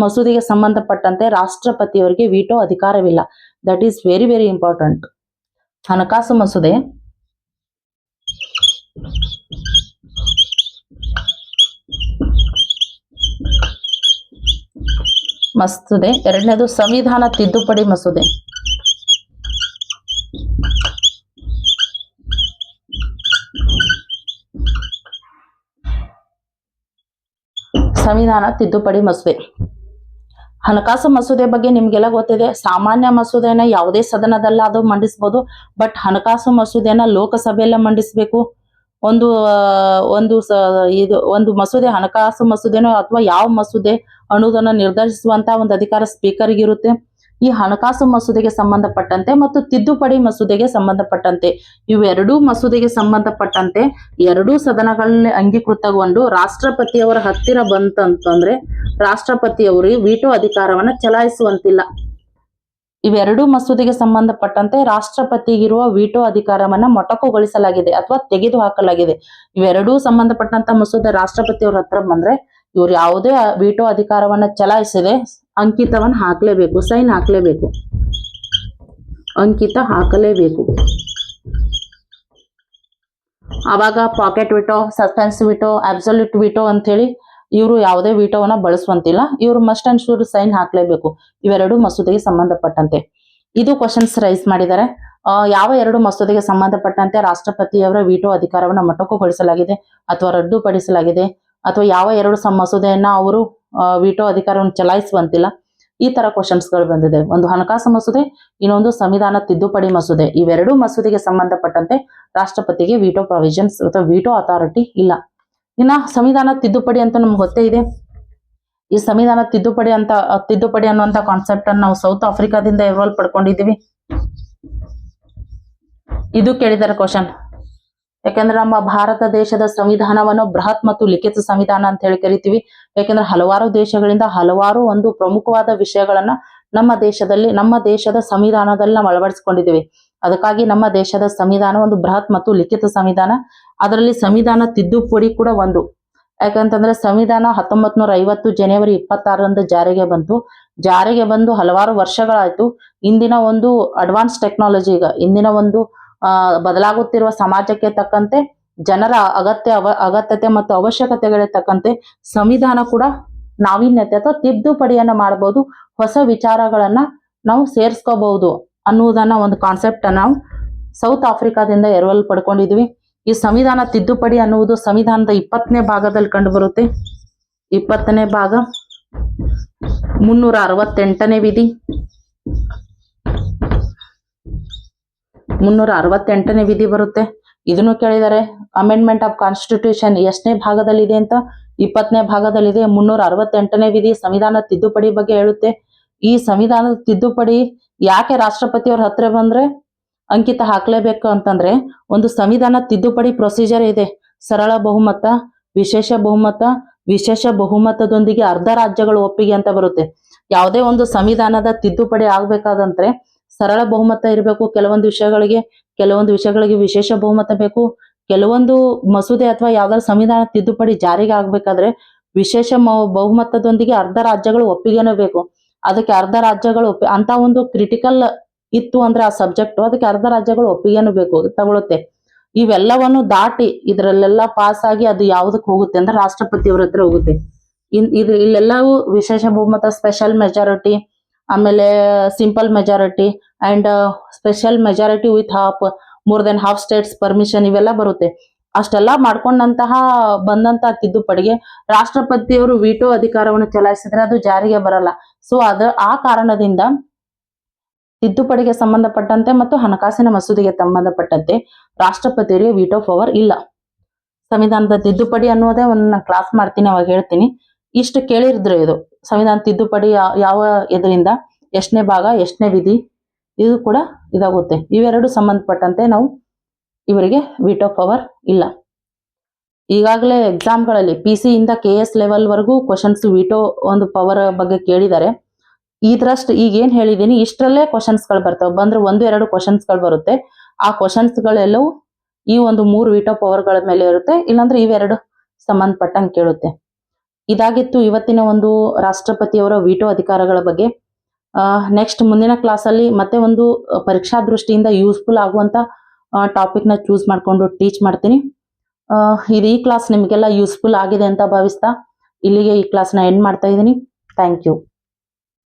ಮಸೂದೆಗೆ ಸಂಬಂಧಪಟ್ಟಂತೆ ರಾಷ್ಟ್ರಪತಿಯವರಿಗೆ veto ಅಧಿಕಾರವಿಲ್ಲ. That is very very important ಹಣಕಾಸು ಮಸೂದೆ. ಮಸೂದೆ. ಎರಡನೇದು ಸಂವಿಧಾನ ತಿದ್ದುಪಡಿ ಮಸೂದೆ. ಸಂವಿಧಾನ ತಿದ್ದುಪಡಿ ಮಸೂದೆ. ಹಣಕಾಸು ಮಸೂದೆ ಬಗ್ಗೆ ನಿಮ್ಗೆಲ್ಲ ಗೊತ್ತಿದೆ. ಸಾಮಾನ್ಯ ಮಸೂದೆನ ಯಾವುದೇ ಸದನದಲ್ಲಾದ್ರೂ ಮಂಡಿಸ್ಬೋದು. ಬಟ್ ಹಣಕಾಸು ಮಸೂದೆನ ಲೋಕಸಭೆಯಲ್ಲೇ ಮಂಡಿಸಬೇಕು. ಒಂದು ಒಂದು ಸ, ಇದು, ಒಂದು ಮಸೂದೆ ಹಣಕಾಸು ಮಸೂದೆನೋ ಅಥವಾ ಯಾವ ಮಸೂದೆ ಅನ್ನೋದನ್ನ ನಿರ್ಧರಿಸುವಂತ ಒಂದು ಅಧಿಕಾರ ಸ್ಪೀಕರ್ಗೆ ಇರುತ್ತೆ. ಈ ಹಣಕಾಸು ಮಸೂದೆಗೆ ಸಂಬಂಧಪಟ್ಟಂತೆ ಮತ್ತು ತಿದ್ದುಪಡಿ ಮಸೂದೆಗೆ ಸಂಬಂಧಪಟ್ಟಂತೆ. ಇವೆರಡೂ ಮಸೂದೆಗೆ ಸಂಬಂಧಪಟ್ಟಂತೆ ಎರಡೂ ಸದನಗಳಲ್ಲಿ ಅಂಗೀಕೃತಗೊಂಡು ರಾಷ್ಟ್ರಪತಿಯವರ ಹತ್ತಿರ ಬಂತಂತಂದ್ರೆ ರಾಷ್ಟ್ರಪತಿಯವರಿಗೆ ವಿಟೋ ಅಧಿಕಾರವನ್ನ ಚಲಾಯಿಸುವಂತಿಲ್ಲ. ಇವೆರಡೂ ಮಸೂದೆಗೆ ಸಂಬಂಧಪಟ್ಟಂತೆ ರಾಷ್ಟ್ರಪತಿಗಿರುವ ವಿಟೋ ಅಧಿಕಾರವನ್ನ ಮೊಟಕುಗೊಳಿಸಲಾಗಿದೆ ಅಥವಾ ತೆಗೆದು ಹಾಕಲಾಗಿದೆ ಇವೆರಡೂ ಸಂಬಂಧಪಟ್ಟಂತ ಮಸೂದೆ ರಾಷ್ಟ್ರಪತಿಯವರ ಹತ್ರ ಬಂದ್ರೆ ಇವ್ರು ಯಾವುದೇ ವಿಟೋ ಅಧಿಕಾರವನ್ನ ಚಲಾಯಿಸದೆ ಅಂಕಿತವನ್ನ ಹಾಕಲೇಬೇಕು, ಸೈನ್ ಹಾಕಲೇಬೇಕು. ಅಂಕಿತ ಹಾಕಲೇಬೇಕು. ಆವಾಗ pocket veto suspense veto absolute veto ಅಂತ ಹೇಳಿ ಇವರು ಯಾವುದೇ ವಿಟೋವನ್ನ ಬಳಸುವಂತಿಲ್ಲ. ಇವರು ಮಸ್ಟ್ ಅಂಡ್ ಶೂರ್ ಸೈನ್ ಹಾಕಲೇಬೇಕು. ಇವೆರಡು ಮಸೂದೆಗೆ ಸಂಬಂಧಪಟ್ಟಂತೆ. ಇದು ಕ್ವಶನ್ಸ್ ರೈಸ್ ಮಾಡಿದ್ದಾರೆ. ಯಾವ ಎರಡು ಮಸೂದೆಗೆ ಸಂಬಂಧಪಟ್ಟಂತೆ ರಾಷ್ಟ್ರಪತಿಯವರ ವಿಟೋ ಅಧಿಕಾರವನ್ನು ಮೊಟಕುಗೊಳಿಸಲಾಗಿದೆ ಅಥವಾ ರದ್ದುಪಡಿಸಲಾಗಿದೆ ಅಥವಾ ಯಾವ ಎರಡು ಮಸೂದೆಯನ್ನ ಅವರು ವಿಟೋ ಅಧಿಕಾರವನ್ನು ಚಲಾಯಿಸುವಂತಿಲ್ಲ. ಈ ತರ ಕ್ವಶನ್ಸ್ಗಳು ಬಂದಿದೆ. ಒಂದು ಹಣಕಾಸು ಮಸೂದೆ, ಇನ್ನೊಂದು ಸಂವಿಧಾನ ತಿದ್ದುಪಡಿ ಮಸೂದೆ. ಇವೆರಡೂ ಮಸೂದೆಗೆ ಸಂಬಂಧಪಟ್ಟಂತೆ ರಾಷ್ಟ್ರಪತಿಗೆ ವಿಟೋ ಪ್ರೊವಿಷನ್ಸ್ ಅಥವಾ ವಿಟೋ ಅಥಾರಿಟಿ ಇಲ್ಲ. ಇನ್ನ ಸಂವಿಧಾನ ತಿದ್ದುಪಡಿ ಅಂತ ನಮ್ಗೆ ಗೊತ್ತೇ ಇದೆ. ಈ ಸಂವಿಧಾನ ತಿದ್ದುಪಡಿ ಅಂತ ತಿದ್ದುಪಡಿ ಅನ್ನುವಂತ ಕಾನ್ಸೆಪ್ಟ್ ಅನ್ನು ನಾವು ಸೌತ್ ಆಫ್ರಿಕಾದಿಂದ ಎವಲ್ ಪಡ್ಕೊಂಡಿದ್ದೀವಿ. ಇದು ಕೇಳಿದ್ದಾರೆ ಕ್ವಶನ್ ಯಾಕಂದ್ರೆ ನಮ್ಮ ಭಾರತ ದೇಶದ ಸಂವಿಧಾನವನ್ನು ಬೃಹತ್ ಮತ್ತು ಲಿಖಿತ ಸಂವಿಧಾನ ಅಂತ ಹೇಳಿ ಕರಿತೀವಿ. ಯಾಕಂದ್ರೆ ಹಲವಾರು ದೇಶಗಳಿಂದ ಹಲವಾರು ಒಂದು ಪ್ರಮುಖವಾದ ವಿಷಯಗಳನ್ನ ನಮ್ಮ ದೇಶದಲ್ಲಿ, ನಮ್ಮ ದೇಶದ ಸಂವಿಧಾನದಲ್ಲಿ ನಾವು ಅಳವಡಿಸಿಕೊಂಡಿದ್ದೀವಿ. ಅದಕ್ಕಾಗಿ ನಮ್ಮ ದೇಶದ ಸಂವಿಧಾನ ಒಂದು ಬೃಹತ್ ಮತ್ತು ಲಿಖಿತ ಸಂವಿಧಾನ. ಅದರಲ್ಲಿ ಸಂವಿಧಾನ ತಿದ್ದುಪಡಿ ಕೂಡ ಒಂದು. ಯಾಕಂತಂದ್ರೆ ಸಂವಿಧಾನ ಹತ್ತೊಂಬತ್ ನೂರ ಐವತ್ತು ಜನವರಿ ಇಪ್ಪತ್ತಾರರಂದು ಜಾರಿಗೆ ಬಂತು. ಜಾರಿಗೆ ಬಂದು ಹಲವಾರು ವರ್ಷಗಳಾಯ್ತು. ಇಂದಿನ ಒಂದು ಅಡ್ವಾನ್ಸ್ ಟೆಕ್ನಾಲಜಿ ಈಗ, ಇಂದಿನ ಒಂದು ಬದಲಾಗುತ್ತಿರುವ ಸಮಾಜಕ್ಕೆ ತಕ್ಕಂತೆ ಜನರ ಅಗತ್ಯ ಅಗತ್ಯತೆ ಮತ್ತು ಅವಶ್ಯಕತೆಗಳಿಗೆ ತಕ್ಕಂತೆ ಸಂವಿಧಾನ ಕೂಡ ನಾವೀನ್ಯತೆ ಅಥವಾ ತಿದ್ದುಪಡಿಯನ್ನ ಮಾಡಬಹುದು ಹೊಸ ವಿಚಾರಗಳನ್ನ ನಾವು ಸೇರ್ಸ್ಕೋಬಹುದು ಅನ್ನುವುದನ್ನ ಒಂದು ಕಾನ್ಸೆಪ್ಟ್ ನಾವು ಸೌತ್ ಆಫ್ರಿಕಾದಿಂದ ಎರವಲು ಪಡ್ಕೊಂಡಿದ್ವಿ ಈ ಸಂವಿಧಾನ ತಿದ್ದುಪಡಿ ಅನ್ನುವುದು ಸಂವಿಧಾನದ ಇಪ್ಪತ್ತನೇ ಭಾಗದಲ್ಲಿ ಕಂಡು ಬರುತ್ತೆ ಇಪ್ಪತ್ತನೇ ಭಾಗ, ಮುನ್ನೂರ ಅರವತ್ತೆಂಟನೇ ವಿಧಿ. ಮುನ್ನೂರ ಅರವತ್ತೆಂಟನೇ ವಿಧಿ ಬರುತ್ತೆ. ಇದನ್ನು ಕೇಳಿದ್ದಾರೆ ಅಮೆಂಡ್ಮೆಂಟ್ ಆಫ್ ಕಾನ್ಸ್ಟಿಟ್ಯೂಷನ್ ಎಷ್ಟನೇ ಭಾಗದಲ್ಲಿದೆ ಅಂತ? ಇಪ್ಪತ್ತನೇ ಭಾಗದಲ್ಲಿದೆ ಮುನ್ನೂರ ಅರವತ್ತೆಂಟನೇ ವಿಧಿ ಸಂವಿಧಾನ ತಿದ್ದುಪಡಿ ಬಗ್ಗೆ ಹೇಳುತ್ತೆ. ಈ ಸಂವಿಧಾನದ ತಿದ್ದುಪಡಿ ಯಾಕೆ ರಾಷ್ಟ್ರಪತಿಯವ್ರ ಹತ್ರ ಬಂದ್ರೆ ಅಂಕಿತ ಹಾಕ್ಲೇಬೇಕು ಅಂತಂದ್ರೆ ಒಂದು ಸಂವಿಧಾನ ತಿದ್ದುಪಡಿ ಪ್ರೊಸೀಜರ್ ಇದೆ. ಸರಳ ಬಹುಮತ, ವಿಶೇಷ ಬಹುಮತ, ವಿಶೇಷ ಬಹುಮತದೊಂದಿಗೆ ಅರ್ಧ ರಾಜ್ಯಗಳು ಒಪ್ಪಿಗೆ ಅಂತ ಬರುತ್ತೆ. ಯಾವುದೇ ಒಂದು ಸಂವಿಧಾನದ ತಿದ್ದುಪಡಿ ಆಗ್ಬೇಕಾದಂದ್ರೆ ಸರಳ ಬಹುಮತ ಇರಬೇಕು. ಕೆಲವೊಂದು ವಿಷಯಗಳಿಗೆ ಕೆಲವೊಂದು ವಿಷಯಗಳಿಗೆ ವಿಶೇಷ ಬಹುಮತ ಬೇಕು. ಕೆಲವೊಂದು ಮಸೂದೆ ಅಥವಾ ಯಾವ್ದಾದ್ರು ಸಂವಿಧಾನ ತಿದ್ದುಪಡಿ ಜಾರಿಗೆ ಆಗ್ಬೇಕಾದ್ರೆ ವಿಶೇಷ ಬಹುಮತದೊಂದಿಗೆ ಅರ್ಧ ರಾಜ್ಯಗಳು ಒಪ್ಪಿಗೆನೂ ಬೇಕು. ಅದಕ್ಕೆ ಅರ್ಧ ರಾಜ್ಯಗಳು ಒಪ್ಪಿ, ಅಂತ ಒಂದು ಕ್ರಿಟಿಕಲ್ ಇತ್ತು ಅಂದ್ರೆ ಆ ಸಬ್ಜೆಕ್ಟ್ ಅದಕ್ಕೆ ಅರ್ಧ ರಾಜ್ಯಗಳು ಒಪ್ಪಿಗೆನೂ ಬೇಕು ತಗೊಳುತ್ತೆ. ಇವೆಲ್ಲವನ್ನು ದಾಟಿ ಇದ್ರಲ್ಲೆಲ್ಲ ಪಾಸ್ ಆಗಿ ಅದು ಯಾವ್ದಕ್ ಹೋಗುತ್ತೆ ಅಂದ್ರೆ ರಾಷ್ಟ್ರಪತಿಯವ್ರ ಹತ್ರ ಹೋಗುತ್ತೆ. ಇನ್, ಇದು, ಇಲ್ಲೆಲ್ಲವೂ ವಿಶೇಷ ಬಹುಮತ ಸ್ಪೆಷಲ್ ಮೆಜಾರಿಟಿ ಆಮೇಲೆ simple majority and special majority with half more than half states permission ಇವೆಲ್ಲ ಬರುತ್ತೆ. ಅಷ್ಟೆಲ್ಲ ಮಾಡ್ಕೊಂಡಂತಹ ಬಂದಂತಹ ತಿದ್ದುಪಡಿಗೆ ರಾಷ್ಟ್ರಪತಿಯವರು ವಿಟೋ ಅಧಿಕಾರವನ್ನು ಚಲಾಯಿಸಿದ್ರೆ ಅದು ಜಾರಿಗೆ ಬರಲ್ಲ. ಸೊ ಅದ, ಆ ಕಾರಣದಿಂದ ತಿದ್ದುಪಡಿಗೆ ಸಂಬಂಧಪಟ್ಟಂತೆ ಮತ್ತು ಹಣಕಾಸಿನ ಮಸೂದೆಗೆ ಸಂಬಂಧಪಟ್ಟಂತೆ ರಾಷ್ಟ್ರಪತಿಯವರಿಗೆ ವಿಟೋ ಪವರ್ ಇಲ್ಲ. ಸಂವಿಧಾನದ ತಿದ್ದುಪಡಿ ಅನ್ನೋದೇ ಒಂದು ಕ್ಲಾಸ್ ಮಾಡ್ತೀನಿ, ಅವಾಗ ಹೇಳ್ತೀನಿ. ಇಷ್ಟು ಕೇಳಿರಿದ್ರು ಇದು. ಸಂವಿಧಾನ ತಿದ್ದುಪಡಿ ಯಾವ ಇದರಿಂದ ಎಷ್ಟನೇ ಭಾಗ, ಎಷ್ಟನೇ ವಿಧಿ ಇದು ಕೂಡ ಇದಾಗುತ್ತೆ. ಇವೆರಡು ಸಂಬಂಧಪಟ್ಟಂತೆ ನಾವು ಇವರಿಗೆ ವಿಟೋ ಪವರ್ ಇಲ್ಲ. ಈಗಾಗಲೇ ಎಕ್ಸಾಮ್ಗಳಲ್ಲಿ ಪಿ ಸಿ ಇಂದ ಕೆ ಎಸ್ ಲೆವೆಲ್ವರೆಗೂ ಕ್ವಶನ್ಸ್ ವಿಟೋ ಒಂದು ಪವರ್ ಬಗ್ಗೆ ಕೇಳಿದ್ದಾರೆ. ಇದ್ರಷ್ಟು ಈಗ ಏನು ಹೇಳಿದ್ದೀನಿ, ಇಷ್ಟರಲ್ಲೇ ಕ್ವಶನ್ಸ್ಗಳು ಬರ್ತವೆ. ಬಂದ್ರೆ ಒಂದು, ಎರಡು ಕ್ವಶನ್ಸ್ಗಳು ಬರುತ್ತೆ. ಆ ಕ್ವಶನ್ಸ್ಗಳೆಲ್ಲವೂ ಈ ಒಂದು ಮೂರು ವಿಟೋ ಪವರ್ಗಳ ಮೇಲೆ ಇರುತ್ತೆ. ಇಲ್ಲಾಂದ್ರೆ ಇವೆರಡು ಸಂಬಂಧಪಟ್ಟಂಗೆ ಕೇಳುತ್ತೆ. ಇದಾಗಿತ್ತು ಇವತ್ತಿನ ಒಂದು ರಾಷ್ಟ್ರಪತಿಯವರ ವಿಟೋ ಅಧಿಕಾರಗಳ ಬಗ್ಗೆ. ನೆಕ್ಸ್ಟ್ ಮುಂದಿನ ಕ್ಲಾಸಲ್ಲಿ ಮತ್ತೆ ಒಂದು ಪರೀಕ್ಷಾ ದೃಷ್ಟಿಯಿಂದ ಯೂಸ್ಫುಲ್ ಟಾಪಿಕ್ನ ಚೂಸ್ ಮಾಡ್ಕೊಂಡು ಟೀಚ್ ಮಾಡ್ತೀನಿ. ಇದು ಈ ಕ್ಲಾಸ್ ನಿಮಗೆಲ್ಲ ಯೂಸ್ಫುಲ್ ಆಗಿದೆ ಅಂತ ಭಾವಿಸ್ತಾ ಇಲ್ಲಿಗೆ ಈ ಕ್ಲಾಸ್ನ ಎಂಡ್ ಮಾಡ್ತಾ ಇದ್ದೀನಿ. Thank you